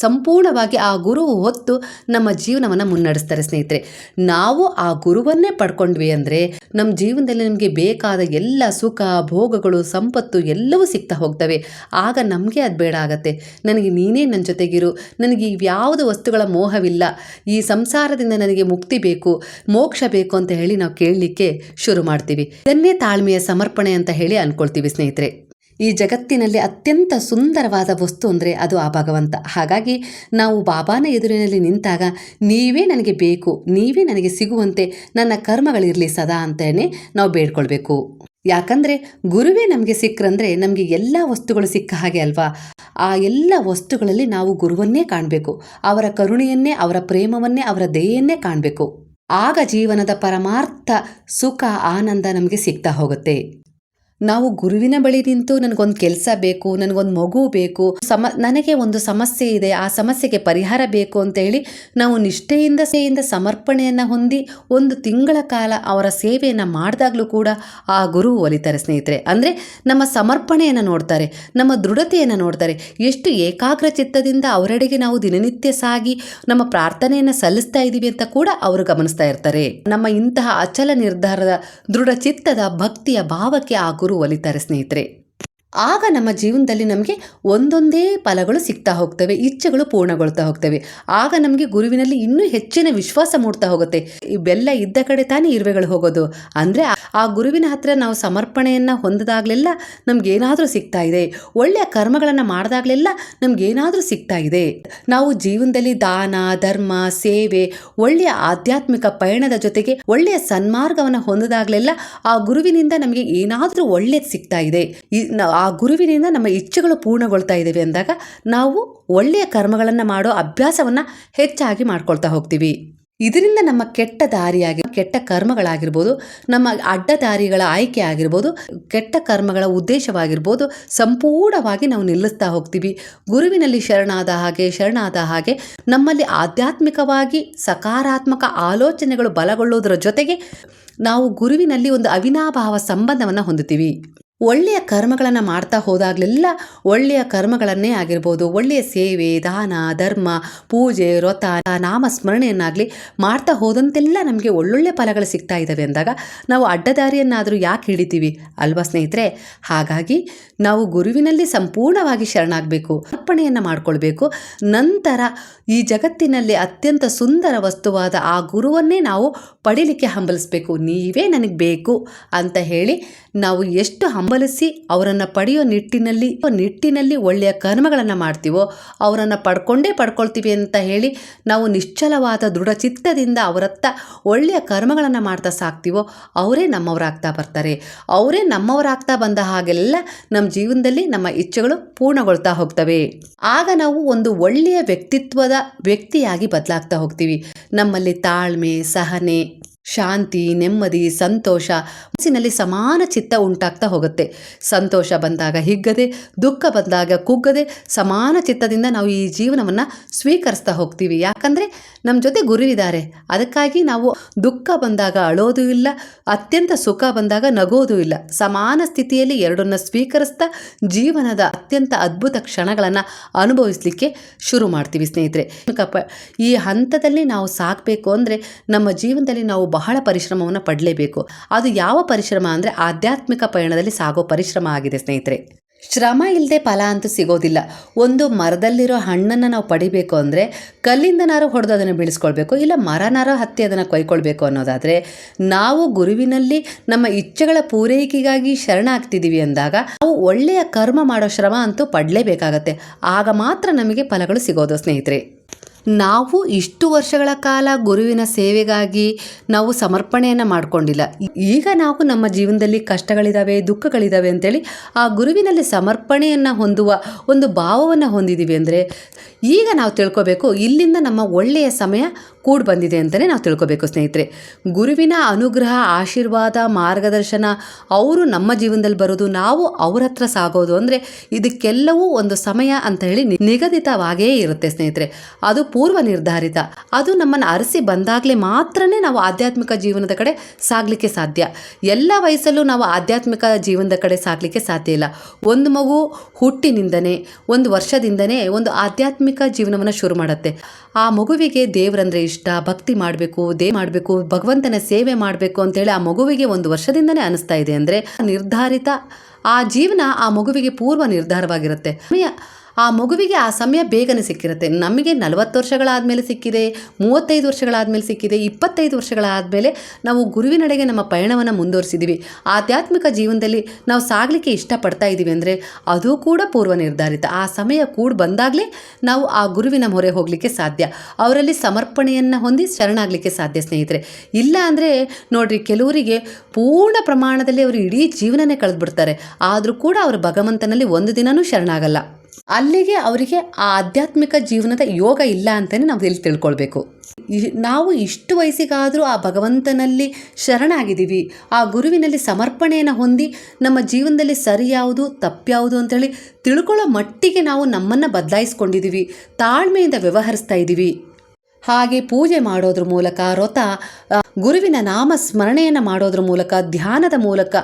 ಸಂಪೂರ್ಣವಾಗಿ ಆ ಗುರು ಹೊತ್ತು ನಮ್ಮ ಜೀವನವನ್ನು ಮುನ್ನಡೆಸ್ತಾರೆ ಸ್ನೇಹಿತರೆ. ನಾವು ಆ ಗುರುವನ್ನೇ ಪಡ್ಕೊಂಡ್ವಿ ಅಂದರೆ ನಮ್ಮ ಜೀವನದಲ್ಲಿ ನಮಗೆ ಬೇಕಾದ ಎಲ್ಲ ಸುಖ, ಭೋಗಗಳು, ಸಂಪತ್ತು ಎಲ್ಲವೂ ಸಿಗ್ತಾ ಹೋಗ್ತವೆ. ಆಗ ನಮಗೆ ಅದು ಬೇಡ ಆಗತ್ತೆ. ನನಗೆ ನೀನೇ ನನ್ನ ಜೊತೆಗಿರು. ನನಗೆ ಇವ್ಯಾವುದು ವಸ್ತುಗಳ ಮೋಹವಿಲ್ಲ. ಈ ಸಂಸಾರದಿಂದ ನನಗೆ ಮುಕ್ತಿ ಬೇಕು, ಮೋಕ್ಷ ಬೇಕು ಅಂತ ಹೇಳಿ ನಾವು ಕೇಳಲಿಕ್ಕೆ ಶುರು ಮಾಡ್ತೀವಿ. ಇದನ್ನೇ ತಾಳ್ಮೆಯ ಸಮರ್ಪಣೆ ಅಂತ ಹೇಳಿ ಅಂದ್ಕೊಳ್ತೀವಿ ಸ್ನೇಹಿತರೆ. ಈ ಜಗತ್ತಿನಲ್ಲಿ ಅತ್ಯಂತ ಸುಂದರವಾದ ವಸ್ತು ಅಂದರೆ ಅದು ಆ ಭಗವಂತ. ಹಾಗಾಗಿ ನಾವು ಬಾಬಾನ ಎದುರಿನಲ್ಲಿ ನಿಂತಾಗ ನೀವೇ ನನಗೆ ಬೇಕು, ನೀವೇ ನನಗೆ ಸಿಗುವಂತೆ ನನ್ನ ಕರ್ಮಗಳಿರಲಿ ಸದಾ ಅಂತಲೇ ನಾವು ಬೇಡ್ಕೊಳ್ಬೇಕು. ಯಾಕಂದರೆ ಗುರುವೇ ನಮಗೆ ಸಿಕ್ಕರಂದ್ರೆ ನಮಗೆ ಎಲ್ಲ ವಸ್ತುಗಳು ಸಿಕ್ಕ ಹಾಗೆ ಅಲ್ವಾ? ಆ ಎಲ್ಲ ವಸ್ತುಗಳಲ್ಲಿ ನಾವು ಗುರುವನ್ನೇ ಕಾಣಬೇಕು, ಅವರ ಕರುಣೆಯನ್ನೇ, ಅವರ ಪ್ರೇಮವನ್ನೇ, ಅವರ ದಯೆಯನ್ನೇ ಕಾಣಬೇಕು. ಆಗ ಜೀವನದ ಪರಮಾರ್ಥ ಸುಖ, ಆನಂದ ನಮಗೆ ಸಿಗ್ತಾ ಹೋಗುತ್ತೆ. ನಾವು ಗುರುವಿನ ಬಳಿ ನಿಂತು ನನಗೊಂದು ಕೆಲಸ ಬೇಕು, ನನಗೊಂದು ಮಗು ಬೇಕು, ಸಮ, ನನಗೆ ಒಂದು ಸಮಸ್ಯೆ ಇದೆ, ಆ ಸಮಸ್ಯೆಗೆ ಪರಿಹಾರ ಬೇಕು ಅಂತ ಹೇಳಿ ನಾವು ನಿಷ್ಠೆಯಿಂದ ಸೇಯಿಂದ ಸಮರ್ಪಣೆಯನ್ನು ಹೊಂದಿ ಒಂದು ತಿಂಗಳ ಕಾಲ ಅವರ ಸೇವೆಯನ್ನು ಮಾಡಿದಾಗಲೂ ಕೂಡ ಆ ಗುರು ಒಲಿತಾರೆ ಸ್ನೇಹಿತರೆ. ಅಂದರೆ ನಮ್ಮ ಸಮರ್ಪಣೆಯನ್ನು ನೋಡ್ತಾರೆ, ನಮ್ಮ ದೃಢತೆಯನ್ನು ನೋಡ್ತಾರೆ. ಎಷ್ಟು ಏಕಾಗ್ರ ಚಿತ್ತದಿಂದ ಅವರೆಡೆಗೆ ನಾವು ದಿನನಿತ್ಯ ಸಾಗಿ ನಮ್ಮ ಪ್ರಾರ್ಥನೆಯನ್ನು ಸಲ್ಲಿಸ್ತಾ ಇದ್ದೀವಿ ಅಂತ ಕೂಡ ಅವರು ಗಮನಿಸ್ತಾ ಇರ್ತಾರೆ. ನಮ್ಮ ಇಂತಹ ಅಚಲ ನಿರ್ಧಾರದ ದೃಢ ಚಿತ್ತದ ಭಕ್ತಿಯ ಭಾವಕ್ಕೆ ಆ ಒಲಿತಾರೆ ಸ್ನೇಹಿತರೆ. ಆಗ ನಮ್ಮ ಜೀವನದಲ್ಲಿ ನಮಗೆ ಒಂದೊಂದೇ ಫಲಗಳು ಸಿಗ್ತಾ ಹೋಗ್ತವೆ, ಇಚ್ಛೆಗಳು ಪೂರ್ಣಗೊಳ್ತಾ ಹೋಗ್ತವೆ. ಆಗ ನಮಗೆ ಗುರುವಿನಲ್ಲಿ ಇನ್ನೂ ಹೆಚ್ಚಿನ ವಿಶ್ವಾಸ ಮೂಡ್ತಾ ಹೋಗುತ್ತೆ. ಈ ಬೆಲ್ಲ ಇದ್ದ ಕಡೆ ತಾನೇ ಇರುವೆಗಳು ಹೋಗೋದು. ಅಂದರೆ ಆ ಗುರುವಿನ ಹತ್ರ ನಾವು ಸಮರ್ಪಣೆಯನ್ನು ಹೊಂದದಾಗಲೆಲ್ಲ ನಮಗೇನಾದರೂ ಸಿಗ್ತಾ ಇದೆ. ಒಳ್ಳೆಯ ಕರ್ಮಗಳನ್ನು ಮಾಡಿದಾಗಲೆಲ್ಲ ನಮಗೇನಾದರೂ ಸಿಗ್ತಾ ಇದೆ. ನಾವು ಜೀವನದಲ್ಲಿ ದಾನ, ಧರ್ಮ, ಸೇವೆ, ಒಳ್ಳೆಯ ಆಧ್ಯಾತ್ಮಿಕ ಪಯಣದ ಜೊತೆಗೆ ಒಳ್ಳೆಯ ಸನ್ಮಾರ್ಗವನ್ನು ಹೊಂದದಾಗಲೆಲ್ಲ ಆ ಗುರುವಿನಿಂದ ನಮಗೆ ಏನಾದರೂ ಒಳ್ಳೆಯದು ಸಿಗ್ತಾ ಇದೆ. ಆ ಗುರುವಿನಿಂದ ನಮ್ಮ ಇಚ್ಛೆಗಳು ಪೂರ್ಣಗೊಳ್ತಾ ಇದ್ದೀವಿ ಅಂದಾಗ ನಾವು ಒಳ್ಳೆಯ ಕರ್ಮಗಳನ್ನು ಮಾಡೋ ಅಭ್ಯಾಸವನ್ನು ಹೆಚ್ಚಾಗಿ ಮಾಡ್ಕೊಳ್ತಾ ಹೋಗ್ತೀವಿ. ಇದರಿಂದ ನಮ್ಮ ಕೆಟ್ಟ ದಾರಿಯಾಗಿ, ಕೆಟ್ಟ ಕರ್ಮಗಳಾಗಿರ್ಬೋದು, ನಮ್ಮ ಅಡ್ಡ ದಾರಿಗಳ ಆಯ್ಕೆ ಆಗಿರ್ಬೋದು, ಕೆಟ್ಟ ಕರ್ಮಗಳ ಉದ್ದೇಶವಾಗಿರ್ಬೋದು ಸಂಪೂರ್ಣವಾಗಿ ನಾವು ನಿಲ್ಲಿಸ್ತಾ ಹೋಗ್ತೀವಿ. ಗುರುವಿನಲ್ಲಿ ಶರಣಾದ ಹಾಗೆ ಶರಣಾದ ಹಾಗೆ ನಮ್ಮಲ್ಲಿ ಆಧ್ಯಾತ್ಮಿಕವಾಗಿ ಸಕಾರಾತ್ಮಕ ಆಲೋಚನೆಗಳು ಬಲಗೊಳ್ಳುವುದರ ಜೊತೆಗೆ ನಾವು ಗುರುವಿನಲ್ಲಿ ಒಂದು ಅವಿನಾಭಾವ ಸಂಬಂಧವನ್ನು ಹೊಂದುತ್ತೀವಿ. ಒಳ್ಳೆಯ ಕರ್ಮಗಳನ್ನು ಮಾಡ್ತಾ ಹೋದಾಗಲೆಲ್ಲ ಒಳ್ಳೆಯ ಕರ್ಮಗಳನ್ನೇ ಆಗಿರ್ಬೋದು. ಒಳ್ಳೆಯ ಸೇವೆ, ದಾನ, ಧರ್ಮ, ಪೂಜೆ, ವ್ರತ, ನಾಮಸ್ಮರಣೆಯನ್ನಾಗಲಿ ಮಾಡ್ತಾ ಹೋದಂತೆಲ್ಲ ನಮಗೆ ಒಳ್ಳೊಳ್ಳೆ ಫಲಗಳು ಸಿಗ್ತಾ ಇದ್ದಾವೆ ಅಂದಾಗ ನಾವು ಅಡ್ಡದಾರಿಯನ್ನಾದರೂ ಯಾಕೆ ಹಿಡಿತೀವಿ? ಅಲ್ವಾ ಸ್ನೇಹಿತರೆ? ಹಾಗಾಗಿ ನಾವು ಗುರುವಿನಲ್ಲಿ ಸಂಪೂರ್ಣವಾಗಿ ಶರಣಾಗಬೇಕು, ಅರ್ಪಣೆಯನ್ನು ಮಾಡಿಕೊಳ್ಬೇಕು. ನಂತರ ಈ ಜಗತ್ತಿನಲ್ಲಿ ಅತ್ಯಂತ ಸುಂದರ ವಸ್ತುವಾದ ಆ ಗುರುವನ್ನೇ ನಾವು ಪಡೀಲಿಕ್ಕೆ ಹಂಬಲಿಸಬೇಕು. ನೀವೇ ನನಗೆ ಬೇಕು ಅಂತ ಹೇಳಿ ನಾವು ಎಷ್ಟು ಹಂಬಲಿಸಿ ಅವರನ್ನು ಪಡೆಯೋ ನಿಟ್ಟಿನಲ್ಲಿ ನಿಟ್ಟಿನಲ್ಲಿ ಒಳ್ಳೆಯ ಕರ್ಮಗಳನ್ನು ಮಾಡ್ತೀವೋ, ಅವರನ್ನು ಪಡ್ಕೊಂಡೇ ಪಡ್ಕೊಳ್ತೀವಿ ಅಂತ ಹೇಳಿ ನಾವು ನಿಶ್ಚಲವಾದ ದೃಢಚಿತ್ತದಿಂದ ಅವರತ್ತ ಒಳ್ಳೆಯ ಕರ್ಮಗಳನ್ನು ಮಾಡ್ತಾ ಸಾಕ್ತೀವೋ, ಅವರೇ ನಮ್ಮವರಾಗ್ತಾ ಬರ್ತಾರೆ. ಅವರೇ ನಮ್ಮವರಾಗ್ತಾ ಬಂದ ಹಾಗೆಲ್ಲ ನಮ್ಮ ಜೀವನದಲ್ಲಿ ನಮ್ಮ ಇಚ್ಛೆಗಳು ಪೂರ್ಣಗೊಳ್ತಾ ಹೋಗ್ತವೆ. ಆಗ ನಾವು ಒಂದು ಒಳ್ಳೆಯ ವ್ಯಕ್ತಿತ್ವದ ವ್ಯಕ್ತಿಯಾಗಿ ಬದಲಾಗ್ತಾ ಹೋಗ್ತೀವಿ. ನಮ್ಮಲ್ಲಿ ತಾಳ್ಮೆ, ಸಹನೆ ಶಾಂತಿ, ನೆಮ್ಮದಿ, ಸಂತೋಷ ಮನಸ್ಸಿನಲ್ಲಿ ಸಮಾನ ಚಿತ್ತ ಉಂಟಾಗ್ತಾ ಹೋಗುತ್ತೆ. ಸಂತೋಷ ಬಂದಾಗ ಹಿಗ್ಗದೆ, ದುಃಖ ಬಂದಾಗ ಕುಗ್ಗದೆ ಸಮಾನ ಚಿತ್ತದಿಂದ ನಾವು ಈ ಜೀವನವನ್ನು ಸ್ವೀಕರಿಸ್ತಾ ಹೋಗ್ತೀವಿ. ಯಾಕಂದರೆ ನಮ್ಮ ಜೊತೆ ಗುರುವಿದ್ದಾರೆ. ಅದಕ್ಕಾಗಿ ನಾವು ದುಃಖ ಬಂದಾಗ ಅಳೋದು ಇಲ್ಲ, ಅತ್ಯಂತ ಸುಖ ಬಂದಾಗ ನಗೋದು ಇಲ್ಲ. ಸಮಾನ ಸ್ಥಿತಿಯಲ್ಲಿ ಎರಡನ್ನ ಸ್ವೀಕರಿಸ್ತಾ ಜೀವನದ ಅತ್ಯಂತ ಅದ್ಭುತ ಕ್ಷಣಗಳನ್ನು ಅನುಭವಿಸಲಿಕ್ಕೆ ಶುರು ಮಾಡ್ತೀವಿ ಸ್ನೇಹಿತರೆ. ಈ ಹಂತದಲ್ಲಿ ನಾವು ಸಾಕಬೇಕು ಅಂದರೆ ನಮ್ಮ ಜೀವನದಲ್ಲಿ ನಾವು ಬಹಳ ಪರಿಶ್ರಮವನ್ನು ಪಡಲೇಬೇಕು. ಅದು ಯಾವ ಪರಿಶ್ರಮ ಅಂದರೆ ಆಧ್ಯಾತ್ಮಿಕ ಪಯಣದಲ್ಲಿ ಸಾಗೋ ಪರಿಶ್ರಮ ಆಗಿದೆ ಸ್ನೇಹಿತರೆ. ಶ್ರಮ ಇಲ್ಲದೆ ಫಲ ಅಂತೂ ಸಿಗೋದಿಲ್ಲ. ಒಂದು ಮರದಲ್ಲಿರೋ ಹಣ್ಣನ್ನು ನಾವು ಪಡಿಬೇಕು ಅಂದರೆ ಕಲ್ಲಿಂದನಾರು ಹೊಡೆದು ಅದನ್ನು ಬೆಳೆಸ್ಕೊಳ್ಬೇಕು, ಇಲ್ಲ ಮರನಾರು ಹತ್ತಿ ಅದನ್ನು ಕೊಯ್ಕೊಳ್ಬೇಕು ಅನ್ನೋದಾದರೆ ನಾವು ಗುರುವಿನಲ್ಲಿ ನಮ್ಮ ಇಚ್ಛೆಗಳ ಪೂರೈಕೆಗಾಗಿ ಶರಣಾಗ್ತಿದ್ದೀವಿ ಅಂದಾಗ ನಾವು ಒಳ್ಳೆಯ ಕರ್ಮ ಮಾಡೋ ಶ್ರಮ ಅಂತೂ ಪಡಲೇಬೇಕಾಗತ್ತೆ. ಆಗ ಮಾತ್ರ ನಮಗೆ ಫಲಗಳು ಸಿಗೋದು ಸ್ನೇಹಿತರೆ. ನಾವು ಇಷ್ಟು ವರ್ಷಗಳ ಕಾಲ ಗುರುವಿನ ಸೇವೆಗಾಗಿ ನಾವು ಸಮರ್ಪಣೆಯನ್ನು ಮಾಡಿಕೊಂಡಿಲ್ಲ. ಈಗ ನಾವು ನಮ್ಮ ಜೀವನದಲ್ಲಿ ಕಷ್ಟಗಳಿದ್ದಾವೆ ದುಃಖಗಳಿದ್ದಾವೆ ಅಂತೇಳಿ ಆ ಗುರುವಿನಲ್ಲಿ ಸಮರ್ಪಣೆಯನ್ನು ಹೊಂದುವ ಒಂದು ಭಾವವನ್ನು ಹೊಂದಿದ್ದೀವಿ ಅಂದರೆ ಈಗ ನಾವು ತಿಳ್ಕೊಬೇಕು ಇಲ್ಲಿಂದ ನಮ್ಮ ಒಳ್ಳೆಯ ಸಮಯ ಕೂಡಿ ಬಂದಿದೆ ಅಂತಲೇ ನಾವು ತಿಳ್ಕೊಬೇಕು, ಸ್ನೇಹಿತರೆ. ಗುರುವಿನ ಅನುಗ್ರಹ, ಆಶೀರ್ವಾದ, ಮಾರ್ಗದರ್ಶನ, ಅವರು ನಮ್ಮ ಜೀವನದಲ್ಲಿ ಬರೋದು, ನಾವು ಅವ್ರ ಹತ್ರ ಸಾಗೋದು ಅಂದರೆ ಇದಕ್ಕೆಲ್ಲವೂ ಒಂದು ಸಮಯ ಅಂತ ಹೇಳಿ ನಿಗದಿತವಾಗೇ ಇರುತ್ತೆ, ಸ್ನೇಹಿತರೆ. ಅದು ಪೂರ್ವ ನಿರ್ಧಾರಿತ. ಅದು ನಮ್ಮನ್ನು ಅರಸಿ ಬಂದಾಗಲೇ ಮಾತ್ರನೇ ನಾವು ಆಧ್ಯಾತ್ಮಿಕ ಜೀವನದ ಕಡೆ ಸಾಗಲಿಕ್ಕೆ ಸಾಧ್ಯ. ಎಲ್ಲ ವಯಸ್ಸಲ್ಲೂ ನಾವು ಆಧ್ಯಾತ್ಮಿಕ ಜೀವನದ ಕಡೆ ಸಾಗಲಿಕ್ಕೆ ಸಾಧ್ಯ ಇಲ್ಲ. ಒಂದು ಮಗು ಹುಟ್ಟಿನಿಂದನೇ, ಒಂದು ವರ್ಷದಿಂದನೇ, ಒಂದು ಆಧ್ಯಾತ್ಮಿಕ ಜೀವನವನ್ನು ಶುರು ಮಾಡುತ್ತೆ. ಆ ಮಗುವಿಗೆ ದೇವರಂದ್ರೆ ಇಷ್ಟ, ಭಕ್ತಿ ಮಾಡಬೇಕು ದೇ ಮಾಡಬೇಕು, ಭಗವಂತನ ಸೇವೆ ಮಾಡಬೇಕು ಅಂತೇಳಿ ಆ ಮಗುವಿಗೆ ಒಂದು ವರ್ಷದಿಂದನೇ ಅನಿಸ್ತಾ ಇದೆ. ಅಂದರೆ ನಿರ್ಧಾರಿತ ಆ ಜೀವನ ಆ ಮಗುವಿಗೆ ಪೂರ್ವ ನಿರ್ಧಾರವಾಗಿರುತ್ತೆ. ಆ ಮಗುವಿಗೆ ಆ ಸಮಯ ಬೇಗನೆ ಸಿಕ್ಕಿರುತ್ತೆ. ನಮಗೆ ನಲವತ್ತು ವರ್ಷಗಳಾದಮೇಲೆ ಸಿಕ್ಕಿದೆ, ಮೂವತ್ತೈದು ವರ್ಷಗಳಾದಮೇಲೆ ಸಿಕ್ಕಿದೆ, ಇಪ್ಪತ್ತೈದು ವರ್ಷಗಳಾದಮೇಲೆ ನಾವು ಗುರುವಿನಡೆಗೆ ನಮ್ಮ ಪಯಣವನ್ನು ಮುಂದುವರಿಸಿದ್ದೀವಿ ಆಧ್ಯಾತ್ಮಿಕ ಜೀವನದಲ್ಲಿ ನಾವು ಸಾಗಲಿಕ್ಕೆ ಇಷ್ಟಪಡ್ತಾ ಇದ್ದೀವಿ ಅಂದರೆ ಅದು ಕೂಡ ಪೂರ್ವ ನಿರ್ಧಾರಿತ. ಆ ಸಮಯ ಕೂಡ ಬಂದಾಗಲೇ ನಾವು ಆ ಗುರುವಿನ ಮೊರೆ ಹೋಗಲಿಕ್ಕೆ ಸಾಧ್ಯ. ಅವರಲ್ಲಿ ಸಮರ್ಪಣೆಯನ್ನು ಹೊಂದಿ ಶರಣಾಗಲಿಕ್ಕೆ ಸಾಧ್ಯ, ಸ್ನೇಹಿತರೆ. ಇಲ್ಲ ಅಂದರೆ ನೋಡ್ರಿ, ಕೆಲವರಿಗೆ ಪೂರ್ಣ ಪ್ರಮಾಣದಲ್ಲಿ ಅವರು ಇಡೀ ಜೀವನನೇ ಕಳೆದ್ಬಿಡ್ತಾರೆ. ಆದರೂ ಕೂಡ ಅವರು ಭಗವಂತನಲ್ಲಿ ಒಂದು ದಿನವೂ ಶರಣಾಗಲ್ಲ. ಅಲ್ಲಿಗೆ ಅವರಿಗೆ ಆ ಆಧ್ಯಾತ್ಮಿಕ ಜೀವನದ ಯೋಗ ಇಲ್ಲ ಅಂತಲೇ ನಾವು ಇಲ್ಲಿ ತಿಳ್ಕೊಳ್ಬೇಕು. ನಾವು ಇಷ್ಟು ವಯಸ್ಸಿಗಾದರೂ ಆ ಭಗವಂತನಲ್ಲಿ ಶರಣಾಗಿದ್ದೀವಿ. ಆ ಗುರುವಿನಲ್ಲಿ ಸಮರ್ಪಣೆಯನ್ನು ಹೊಂದಿ ನಮ್ಮ ಜೀವನದಲ್ಲಿ ಸರಿ ಯಾವುದು ತಪ್ಪ್ಯಾವುದು ಅಂತೇಳಿ ತಿಳ್ಕೊಳ್ಳೋ ಮಟ್ಟಿಗೆ ನಾವು ನಮ್ಮನ್ನು ಬದಲಾಯಿಸ್ಕೊಂಡಿದ್ದೀವಿ. ತಾಳ್ಮೆಯಿಂದ ವ್ಯವಹರಿಸ್ತಾ ಇದ್ದೀವಿ. ಹಾಗೆ ಪೂಜೆ ಮಾಡೋದ್ರ ಮೂಲಕ ವ್ರತ ಗುರುವಿನ ನಾಮ ಸ್ಮರಣೆಯನ್ನು ಮಾಡೋದ್ರ ಮೂಲಕ, ಧ್ಯಾನದ ಮೂಲಕ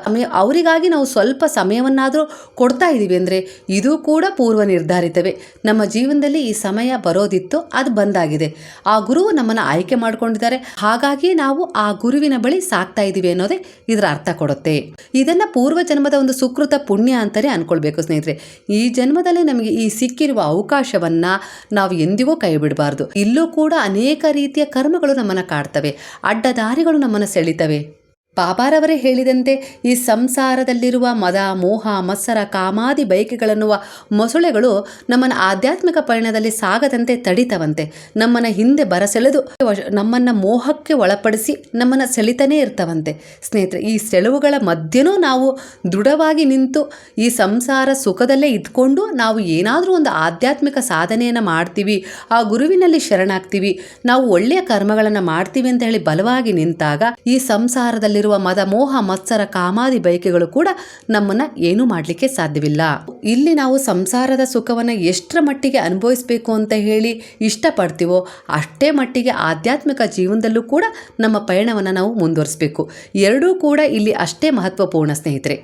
ಅವರಿಗಾಗಿ ನಾವು ಸ್ವಲ್ಪ ಸಮಯವನ್ನಾದರೂ ಕೊಡ್ತಾ ಇದ್ದೀವಿ ಅಂದರೆ ಇದು ಕೂಡ ಪೂರ್ವ ನಿರ್ಧಾರಿತವೇ. ನಮ್ಮ ಜೀವನದಲ್ಲಿ ಈ ಸಮಯ ಬರೋದಿತ್ತು, ಅದು ಬಂದಾಗಿದೆ. ಆ ಗುರುವು ನಮ್ಮನ್ನು ಆಯ್ಕೆ ಮಾಡ್ಕೊಂಡಿದ್ದಾರೆ. ಹಾಗಾಗಿ ನಾವು ಆ ಗುರುವಿನ ಬಳಿ ಸಾಕ್ತಾ ಇದ್ದೀವಿ ಅನ್ನೋದೇ ಇದರ ಅರ್ಥ ಕೊಡುತ್ತೆ. ಇದನ್ನು ಪೂರ್ವ ಜನ್ಮದ ಒಂದು ಸುಕೃತ ಪುಣ್ಯ ಅಂತಲೇ ಅನ್ಕೊಳ್ಬೇಕು ಸ್ನೇಹಿತರೆ. ಈ ಜನ್ಮದಲ್ಲಿ ನಮಗೆ ಈ ಸಿಕ್ಕಿರುವ ಅವಕಾಶವನ್ನು ನಾವು ಎಂದಿಗೂ ಕೈ ಬಿಡಬಾರ್ದು ಇಲ್ಲೂ ಕೂಡ ಅನೇಕ ರೀತಿಯ ಕರ್ಮಗಳು ನಮ್ಮನ್ನು ಕಾಡ್ತವೆ. ಅಡ್ಡದಾರಿಗಳು ನಮ್ಮನ್ನು ಸೆಳಿತವೆ. ಬಾಬಾರವರೇ ಹೇಳಿದಂತೆ ಈ ಸಂಸಾರದಲ್ಲಿರುವ ಮದ, ಮೋಹ, ಮತ್ಸರ, ಕಾಮಾದಿ ಬಯಕೆಗಳನ್ನುವ ಮೊಸಳೆಗಳು ನಮ್ಮನ್ನು ಆಧ್ಯಾತ್ಮಿಕ ಪಯಣದಲ್ಲಿ ಸಾಗದಂತೆ ತಡಿತವಂತೆ. ನಮ್ಮನ್ನು ಹಿಂದೆ ಬರಸೆಳೆದು ನಮ್ಮನ್ನು ಮೋಹಕ್ಕೆ ಒಳಪಡಿಸಿ ನಮ್ಮನ್ನು ಸೆಳಿತಾನೇ ಇರ್ತವಂತೆ. ಸ್ನೇಹಿತರೆ, ಈ ಸೆಳುವುಗಳ ಮಧ್ಯನೂ ನಾವು ದೃಢವಾಗಿ ನಿಂತು ಈ ಸಂಸಾರ ಸುಖದಲ್ಲೇ ಇದ್ಕೊಂಡು ನಾವು ಏನಾದರೂ ಒಂದು ಆಧ್ಯಾತ್ಮಿಕ ಸಾಧನೆಯನ್ನು ಮಾಡ್ತೀವಿ, ಆ ಗುರುವಿನಲ್ಲಿ ಶರಣಾಗ್ತೀವಿ, ನಾವು ಒಳ್ಳೆಯ ಕರ್ಮಗಳನ್ನು ಮಾಡ್ತೀವಿ ಅಂತ ಹೇಳಿ ಬಲವಾಗಿ ನಿಂತಾಗ ಈ ಸಂಸಾರದಲ್ಲಿರುವ ಮದ ಮೋಹ ಮತ್ಸರ ಕಾಮಾದಿ ಬಯಕೆಗಳು ಕೂಡ ನಮ್ಮನ್ನ ಏನೂ ಮಾಡಲಿಕ್ಕೆ ಸಾಧ್ಯವಿಲ್ಲ. ಇಲ್ಲಿ ನಾವು ಸಂಸಾರದ ಸುಖವನ್ನು ಎಷ್ಟರ ಮಟ್ಟಿಗೆ ಅನುಭವಿಸಬೇಕು ಅಂತ ಹೇಳಿ ಇಷ್ಟಪಡ್ತೀವೋ ಅಷ್ಟೇ ಮಟ್ಟಿಗೆ ಆಧ್ಯಾತ್ಮಿಕ ಜೀವನದಲ್ಲೂ ಕೂಡ ನಮ್ಮ ಪಯಣವನ್ನು ನಾವು ಮುಂದುವರಿಸಬೇಕು. ಎರಡೂ ಕೂಡ ಇಲ್ಲಿ ಅಷ್ಟೇ ಮಹತ್ವಪೂರ್ಣ ಸ್ನೇಹಿತರೆ.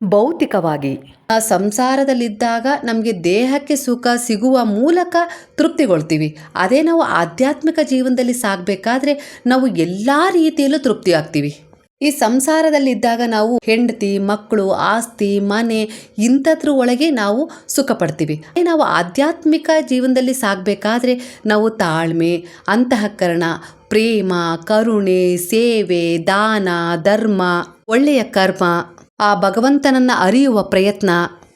ಭೌತಿಕವಾಗಿ ಆ ಸಂಸಾರದಲ್ಲಿದ್ದಾಗ ನಮಗೆ ದೇಹಕ್ಕೆ ಸುಖ ಸಿಗುವ ಮೂಲಕ ತೃಪ್ತಿಗೊಳ್ತೀವಿ. ಅದೇ ನಾವು ಆಧ್ಯಾತ್ಮಿಕ ಜೀವನದಲ್ಲಿ ಸಾಗಬೇಕಾದ್ರೆ ನಾವು ಎಲ್ಲ ರೀತಿಯಲ್ಲೂ ತೃಪ್ತಿ ಆಗ್ತೀವಿ ಈ ಸಂಸಾರದಲ್ಲಿದ್ದಾಗ ನಾವು ಹೆಂಡತಿ, ಮಕ್ಕಳು, ಆಸ್ತಿ, ಮನೆ ಇಂಥದ್ರ ಒಳಗೆ ನಾವು ಸುಖ ಪಡ್ತೀವಿ ನಾವು ಆಧ್ಯಾತ್ಮಿಕ ಜೀವನದಲ್ಲಿ ಸಾಗಬೇಕಾದ್ರೆ ನಾವು ತಾಳ್ಮೆ, ಅಂತಃಕರಣ, ಪ್ರೇಮ, ಕರುಣೆ, ಸೇವೆ, ದಾನ, ಧರ್ಮ, ಒಳ್ಳೆಯ ಕರ್ಮ, ಆ ಭಗವಂತನನ್ನ ಅರಿಯುವ ಪ್ರಯತ್ನ,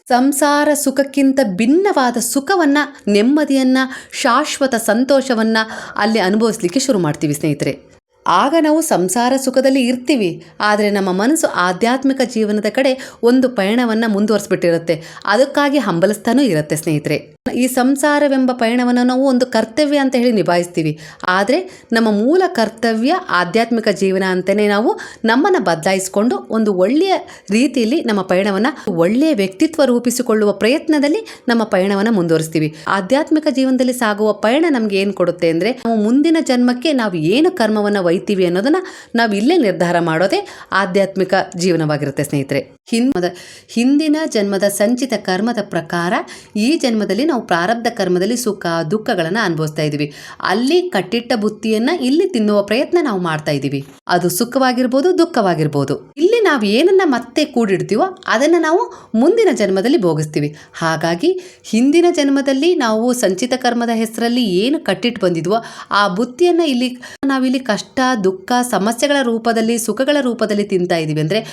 ಸಂಸಾರ ಸುಖಕ್ಕಿಂತ ಭಿನ್ನವಾದ ಸುಖವನ್ನ, ನೆಮ್ಮದಿಯನ್ನ, ಶಾಶ್ವತ ಸಂತೋಷವನ್ನ ಅಲ್ಲಿ ಅನುಭವಿಸ್ಲಿಕ್ಕೆ ಶುರು ಮಾಡ್ತೀವಿ ಸ್ನೇಹಿತರೆ. ಆಗ ನಾವು ಸಂಸಾರ ಸುಖದಲ್ಲಿ ಇರ್ತೀವಿ. ಆದರೆ ನಮ್ಮ ಮನಸ್ಸು ಆಧ್ಯಾತ್ಮಿಕ ಜೀವನದ ಕಡೆ ಒಂದು ಪಯಣವನ್ನು ಮುಂದುವರಿಸ್ಬಿಟ್ಟಿರುತ್ತೆ. ಅದಕ್ಕಾಗಿ ಹಂಬಲಿಸ್ತಾನೂ ಇರುತ್ತೆ ಸ್ನೇಹಿತರೆ. ಈ ಸಂಸಾರವೆಂಬ ಪಯಣವನ್ನು ನಾವು ಒಂದು ಕರ್ತವ್ಯ ಅಂತ ಹೇಳಿ ನಿಭಾಯಿಸ್ತೀವಿ. ಆದರೆ ನಮ್ಮ ಮೂಲ ಕರ್ತವ್ಯ ಆಧ್ಯಾತ್ಮಿಕ ಜೀವನ ಅಂತಲೇ ನಾವು ನಮ್ಮನ್ನು ಬದಲಾಯಿಸಿಕೊಂಡು ಒಂದು ಒಳ್ಳೆಯ ರೀತಿಯಲ್ಲಿ ನಮ್ಮ ಪಯಣವನ್ನು ಒಳ್ಳೆಯ ವ್ಯಕ್ತಿತ್ವ ರೂಪಿಸಿಕೊಳ್ಳುವ ಪ್ರಯತ್ನದಲ್ಲಿ ನಮ್ಮ ಪಯಣವನ್ನು ಮುಂದುವರಿಸ್ತೀವಿ. ಆಧ್ಯಾತ್ಮಿಕ ಜೀವನದಲ್ಲಿ ಸಾಗುವ ಪಯಣ ನಮಗೆ ಏನು ಕೊಡುತ್ತೆ ಅಂದರೆ ನಾವು ಮುಂದಿನ ಜನ್ಮಕ್ಕೆ ನಾವು ಏನು ಕರ್ಮವನ್ನು ಒಯ್ತೀವಿ ಅನ್ನೋದನ್ನ ನಾವು ಇಲ್ಲೇ ನಿರ್ಧಾರ ಮಾಡೋದೇ ಆಧ್ಯಾತ್ಮಿಕ ಜೀವನವಾಗಿರುತ್ತೆ, ಸ್ನೇಹಿತರೆ. ಹಿಂದ, ಹಿಂದಿನ ಜನ್ಮದ ಸಂಚಿತ ಕರ್ಮದ ಪ್ರಕಾರ ಈ ಜನ್ಮದಲ್ಲಿ ನಾವು ಪ್ರಾರಬ್ಧ ಕರ್ಮದಲ್ಲಿ ಸುಖ, ದುಃಖಗಳನ್ನು ಅನುಭವಿಸ್ತಾ ಇದ್ದೀವಿ ಅಲ್ಲಿ ಕಟ್ಟಿಟ್ಟ ಬುತ್ತಿಯನ್ನ ಇಲ್ಲಿ ತಿನ್ನುವ ಪ್ರಯತ್ನ ನಾವು ಮಾಡ್ತಾ ಇದ್ದೀವಿ ಅದು ಸುಖವಾಗಿರ್ಬೋದು, ದುಃಖವಾಗಿರ್ಬೋದು. ಇಲ್ಲಿ ನಾವು ಏನನ್ನ ಮತ್ತೆ ಕೂಡಿಡ್ತೀವೋ ಅದನ್ನ ನಾವು ಮುಂದಿನ ಜನ್ಮದಲ್ಲಿ ಭೋಗಿಸ್ತೀವಿ. ಹಾಗಾಗಿ ಹಿಂದಿನ ಜನ್ಮದಲ್ಲಿ ನಾವು ಸಂಚಿತ ಕರ್ಮದ ಹೆಸರಲ್ಲಿ ಏನು ಕಟ್ಟಿಟ್ಟು ಬಂದಿದ್ವೋ ಆ ಬುತ್ತಿಯನ್ನ ಇಲ್ಲಿ ನಾವಿಲ್ಲಿ ಕಷ್ಟ ದುಃಖ, ಸಮಸ್ಯೆಗಳ ರೂಪದಲ್ಲಿ, ಸುಖಗಳ ರೂಪದಲ್ಲಿ ತಿಂತಾ ಇದ್ದೀವಿ ಅಂದರೆ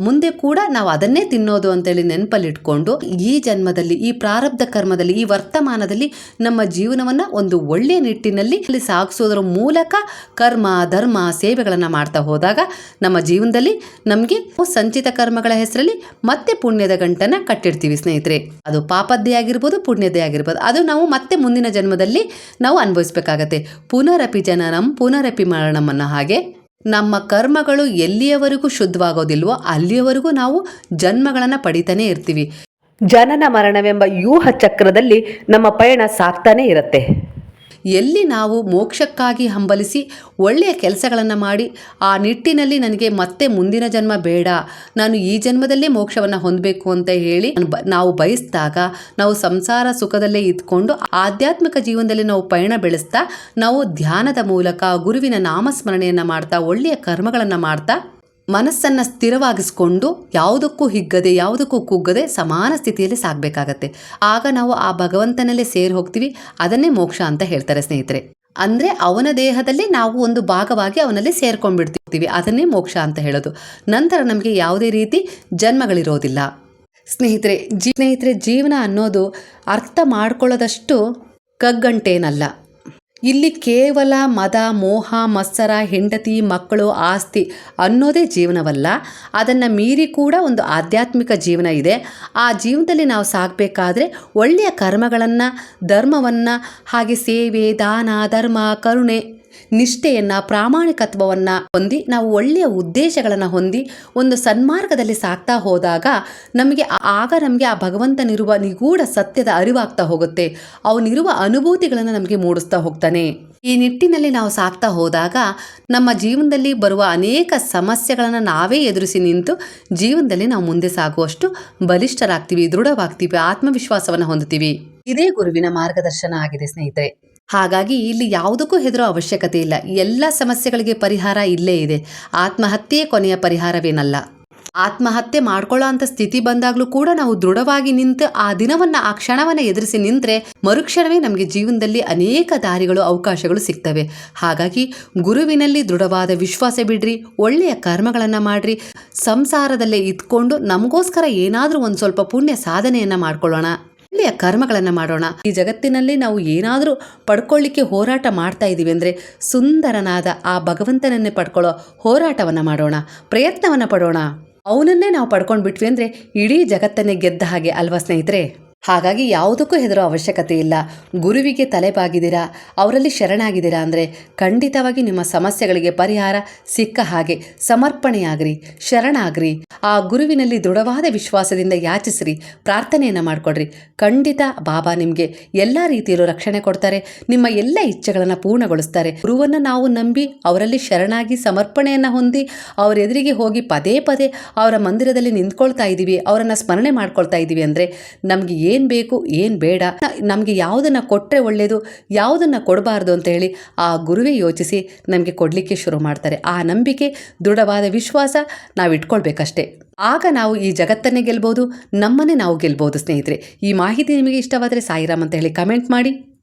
ಮುಂದೆ ಕೂಡ ನಾವು ಅದನ್ನೇ ತಿನ್ನೋದು ಅಂತೇಳಿ ನೆನಪಲ್ಲಿಟ್ಕೊಂಡು ಈ ಜನ್ಮದಲ್ಲಿ, ಈ ಪ್ರಾರಬ್ಧ ಕರ್ಮದಲ್ಲಿ, ಈ ವರ್ತಮಾನದಲ್ಲಿ ನಮ್ಮ ಜೀವನವನ್ನು ಒಂದು ಒಳ್ಳೆಯ ನಿಟ್ಟಿನಲ್ಲಿ ಸಾಗಿಸೋದ್ರ ಮೂಲಕ ಕರ್ಮ, ಧರ್ಮ ಸೇವೆಗಳನ್ನು ಮಾಡ್ತಾ ಹೋದಾಗ ನಮ್ಮ ಜೀವನದಲ್ಲಿ ನಮಗೆ ಸಂಚಿತ ಕರ್ಮಗಳ ಹೆಸರಲ್ಲಿ ಮತ್ತೆ ಪುಣ್ಯದ ಗಂಟನ್ನ ಕಟ್ಟಿಡ್ತೀವಿ ಸ್ನೇಹಿತರೆ. ಅದು ಪಾಪದ್ದೇ ಆಗಿರ್ಬೋದು, ಪುಣ್ಯದ್ದೇ ಆಗಿರ್ಬೋದು. ಅದು ನಾವು ಮತ್ತೆ ಮುಂದಿನ ಜನ್ಮದಲ್ಲಿ ನಾವು ಅನುಭವಿಸ್ಬೇಕಾಗತ್ತೆ. ಪುನರಪಿ ಜನನಂ, ಪುನರಪಿ ಮರಣಂ ಅನ್ನೋ ಹಾಗೆ ನಮ್ಮ ಕರ್ಮಗಳು ಎಲ್ಲಿಯವರೆಗೂ ಶುದ್ಧವಾಗೋದಿಲ್ವೋ ಅಲ್ಲಿಯವರೆಗೂ ನಾವು ಜನ್ಮಗಳನ್ನು ಪಡಿತಾನೆ ಇರ್ತೀವಿ. ಜನನ ಮರಣವೆಂಬ ಯೂಹ ಚಕ್ರದಲ್ಲಿ ನಮ್ಮ ಪಯಣ ಸಾಕ್ತಾನೆ ಇರುತ್ತೆ. ಎಲ್ಲಿ ನಾವು ಮೋಕ್ಷಕ್ಕಾಗಿ ಹಂಬಲಿಸಿ ಒಳ್ಳೆಯ ಕೆಲಸಗಳನ್ನು ಮಾಡಿ, ಆ ನಿಟ್ಟಿನಲ್ಲಿ ನನಗೆ ಮತ್ತೆ ಮುಂದಿನ ಜನ್ಮ ಬೇಡ, ನಾನು ಈ ಜನ್ಮದಲ್ಲೇ ಮೋಕ್ಷವನ್ನು ಹೊಂದಬೇಕು ಅಂತ ಹೇಳಿ ನಾವು ಬಯಸಿದಾಗ, ನಾವು ಸಂಸಾರ ಸುಖದಲ್ಲೇ ಇದ್ಕೊಂಡು ಆಧ್ಯಾತ್ಮಿಕ ಜೀವನದಲ್ಲಿ ನಾವು ಪಯಣ ಬೆಳೆಸ್ತಾ, ನಾವು ಧ್ಯಾನದ ಮೂಲಕ, ಗುರುವಿನ ನಾಮಸ್ಮರಣೆಯನ್ನು ಮಾಡ್ತಾ, ಒಳ್ಳೆಯ ಕರ್ಮಗಳನ್ನು ಮಾಡ್ತಾ ಮನಸ್ಸನ್ನು ಸ್ಥಿರವಾಗಿಸ್ಕೊಂಡು ಯಾವುದಕ್ಕೂ ಹಿಗ್ಗದೆ, ಯಾವುದಕ್ಕೂ ಕುಗ್ಗದೆ ಸಮಾನ ಸ್ಥಿತಿಯಲ್ಲಿ ಸಾಗಬೇಕಾಗತ್ತೆ. ಆಗ ನಾವು ಆ ಭಗವಂತನಲ್ಲೇ ಸೇರಿ ಹೋಗ್ತೀವಿ. ಅದನ್ನೇ ಮೋಕ್ಷ ಅಂತ ಹೇಳ್ತಾರೆ ಸ್ನೇಹಿತರೆ. ಅಂದರೆ ಅವನ ದೇಹದಲ್ಲಿ ನಾವು ಒಂದು ಭಾಗವಾಗಿ ಅವನಲ್ಲಿ ಸೇರ್ಕೊಂಡ್ಬಿಡ್ತಿರ್ತೀವಿ ಅದನ್ನೇ ಮೋಕ್ಷ ಅಂತ ಹೇಳೋದು. ನಂತರ ನಮಗೆ ಯಾವುದೇ ರೀತಿ ಜನ್ಮಗಳಿರೋದಿಲ್ಲ. ಸ್ನೇಹಿತರೆ, ಜಿ ಸ್ನೇಹಿತರೆ, ಜೀವನ ಅನ್ನೋದು ಅರ್ಥ ಮಾಡ್ಕೊಳ್ಳೋದಷ್ಟು ಕಗ್ಗಂಟೇನಲ್ಲ. ಇಲ್ಲಿ ಕೇವಲ ಮದ, ಮೋಹ, ಮತ್ಸರ, ಹೆಂಡತಿ, ಮಕ್ಕಳು, ಆಸ್ತಿ ಅನ್ನೋದೇ ಜೀವನವಲ್ಲ. ಅದನ್ನು ಮೀರಿ ಕೂಡ ಒಂದು ಆಧ್ಯಾತ್ಮಿಕ ಜೀವನ ಇದೆ. ಆ ಜೀವನದಲ್ಲಿ ನಾವು ಸಾಗಬೇಕಾದ್ರೆ ಒಳ್ಳೆಯ ಕರ್ಮಗಳನ್ನು, ಧರ್ಮವನ್ನು ಹಾಗೆ ಸೇವೆ, ದಾನ, ಧರ್ಮ, ಕರುಣೆ ನಿಷ್ಠೆಯನ್ನು, ಪ್ರಾಮಾಣಿಕತ್ವವನ್ನು ಹೊಂದಿ, ನಾವು ಒಳ್ಳೆಯ ಉದ್ದೇಶಗಳನ್ನು ಹೊಂದಿ, ಒಂದು ಸನ್ಮಾರ್ಗದಲ್ಲಿ ಸಾಕ್ತಾ ಹೋದಾಗ ನಮಗೆ ಆಗ ನಮಗೆ ಆ ಭಗವಂತನಿರುವ ನಿಗೂಢ ಸತ್ಯದ ಅರಿವಾಗ್ತಾ ಹೋಗುತ್ತೆ. ಅವನಿರುವ ಅನುಭೂತಿಗಳನ್ನು ನಮಗೆ ಮೂಡಿಸ್ತಾ ಹೋಗ್ತಾನೆ. ಈ ನಿಟ್ಟಿನಲ್ಲಿ ನಾವು ಸಾಕ್ತಾ ಹೋದಾಗ ನಮ್ಮ ಜೀವನದಲ್ಲಿ ಬರುವ ಅನೇಕ ಸಮಸ್ಯೆಗಳನ್ನು ನಾವೇ ಎದುರಿಸಿ ನಿಂತು ಜೀವನದಲ್ಲಿ ನಾವು ಮುಂದೆ ಸಾಗುವಷ್ಟು ಬಲಿಷ್ಠರಾಗ್ತೀವಿ, ದೃಢವಾಗ್ತೀವಿ, ಆತ್ಮವಿಶ್ವಾಸವನ್ನು ಹೊಂದುತ್ತೀವಿ. ಇದೇ ಗುರುವಿನ ಮಾರ್ಗದರ್ಶನ ಆಗಿದೆ ಸ್ನೇಹಿತರೆ. ಹಾಗಾಗಿ ಇಲ್ಲಿ ಯಾವುದಕ್ಕೂ ಹೆದರೋ ಅವಶ್ಯಕತೆ ಇಲ್ಲ. ಎಲ್ಲ ಸಮಸ್ಯೆಗಳಿಗೆ ಪರಿಹಾರ ಇಲ್ಲೇ ಇದೆ. ಆತ್ಮಹತ್ಯೆ ಕೊನೆಯ ಪರಿಹಾರವೇನಲ್ಲ. ಆತ್ಮಹತ್ಯೆ ಮಾಡ್ಕೊಳ್ಳೋ ಅಂತ ಸ್ಥಿತಿ ಬಂದಾಗಲೂ ಕೂಡ ನಾವು ದೃಢವಾಗಿ ನಿಂತು ಆ ದಿನವನ್ನು, ಆ ಕ್ಷಣವನ್ನು ಎದುರಿಸಿ ನಿಂತರೆ ಮರುಕ್ಷಣವೇ ನಮಗೆ ಜೀವನದಲ್ಲಿ ಅನೇಕ ದಾರಿಗಳು, ಅವಕಾಶಗಳು ಸಿಗ್ತವೆ. ಹಾಗಾಗಿ ಗುರುವಿನಲ್ಲಿ ದೃಢವಾದ ವಿಶ್ವಾಸ ಬಿಡ್ರಿ, ಒಳ್ಳೆಯ ಕರ್ಮಗಳನ್ನು ಮಾಡ್ರಿ, ಸಂಸಾರದಲ್ಲೇ ಇದ್ಕೊಂಡು ನಮಗೋಸ್ಕರ ಏನಾದರೂ ಒಂದು ಸ್ವಲ್ಪ ಪುಣ್ಯ ಸಾಧನೆಯನ್ನು ಮಾಡ್ಕೊಳ್ಳೋಣ. ಒಳ್ಳೆಯ ಕರ್ಮಗಳನ್ನು ಮಾಡೋಣ. ಈ ಜಗತ್ತಿನಲ್ಲಿ ನಾವು ಏನಾದರೂ ಪಡ್ಕೊಳ್ಳಿಕ್ಕೆ ಹೋರಾಟ ಮಾಡ್ತಾ ಇದ್ದೀವಿ ಅಂದರೆ ಸುಂದರನಾದ ಆ ಭಗವಂತನನ್ನೇ ಪಡ್ಕೊಳ್ಳೋ ಹೋರಾಟವನ್ನು ಮಾಡೋಣ, ಪ್ರಯತ್ನವನ್ನು ಪಡೋಣ. ಅವನನ್ನೇ ನಾವು ಪಡ್ಕೊಂಡು ಬಿಟ್ವಿ ಅಂದರೆ ಇಡೀ ಜಗತ್ತನ್ನೇ ಗೆದ್ದ ಹಾಗೆ ಅಲ್ವಾ ಸ್ನೇಹಿತರೆ? ಹಾಗಾಗಿ ಯಾವುದಕ್ಕೂ ಹೆದರೋ ಅವಶ್ಯಕತೆ ಇಲ್ಲ. ಗುರುವಿಗೆ ತಲೆ ಬಾಗಿದ್ದೀರಾ ಅವರಲ್ಲಿ ಶರಣಾಗಿದ್ದೀರಾ ಅಂದರೆ ಖಂಡಿತವಾಗಿ ನಿಮ್ಮ ಸಮಸ್ಯೆಗಳಿಗೆ ಪರಿಹಾರ ಸಿಕ್ಕ ಹಾಗೆ ಸಮರ್ಪಣೆಯಾಗ್ರಿ, ಶರಣಾಗ್ರಿ. ಆ ಗುರುವಿನಲ್ಲಿ ದೃಢವಾದ ವಿಶ್ವಾಸದಿಂದ ಯಾಚಿಸ್ರಿ, ಪ್ರಾರ್ಥನೆಯನ್ನು ಮಾಡಿಕೊಡ್ರಿ. ಖಂಡಿತ ಬಾಬಾ ನಿಮಗೆ ಎಲ್ಲ ರೀತಿಯಲ್ಲೂ ರಕ್ಷಣೆ ಕೊಡ್ತಾರೆ, ನಿಮ್ಮ ಎಲ್ಲ ಇಚ್ಛೆಗಳನ್ನು ಪೂರ್ಣಗೊಳಿಸ್ತಾರೆ. ಗುರುವನ್ನು ನಾವು ನಂಬಿ ಅವರಲ್ಲಿ ಶರಣಾಗಿ ಸಮರ್ಪಣೆಯನ್ನು ಹೊಂದಿ ಅವರ ಎದುರಿಗೆ ಹೋಗಿ ಪದೇ ಪದೇ ಅವರ ಮಂದಿರದಲ್ಲಿ ನಿಂತ್ಕೊಳ್ತಾ ಇದ್ದೀವಿ ಅವರನ್ನು ಸ್ಮರಣೆ ಮಾಡ್ಕೊಳ್ತಾ ಇದ್ದೀವಿ ಅಂದರೆ ನಮಗೆ ಏನು ಬೇಕು, ಏನು ಬೇಡ, ನಮಗೆ ಯಾವುದನ್ನು ಕೊಟ್ಟರೆ ಒಳ್ಳೆಯದು ಯಾವುದನ್ನು ಕೊಡಬಾರ್ದು ಅಂತ ಹೇಳಿ ಆ ಗುರುವೇ ಯೋಚಿಸಿ ನಮಗೆ ಕೊಡಲಿಕ್ಕೆ ಶುರು ಮಾಡ್ತಾರೆ. ಆ ನಂಬಿಕೆ, ದೃಢವಾದ ವಿಶ್ವಾಸ ನಾವು ಇಟ್ಕೊಳ್ಬೇಕಷ್ಟೇ. ಆಗ ನಾವು ಈ ಜಗತ್ತನ್ನೇ ಗೆಲ್ಬೋದು, ನಮ್ಮನ್ನೇ ನಾವು ಗೆಲ್ಬೋದು ಸ್ನೇಹಿತರೆ. ಈ ಮಾಹಿತಿ ನಿಮಗೆ ಇಷ್ಟವಾದರೆ ಸಾಯಿರಾಮ್ ಅಂತ ಹೇಳಿ ಕಮೆಂಟ್ ಮಾಡಿ.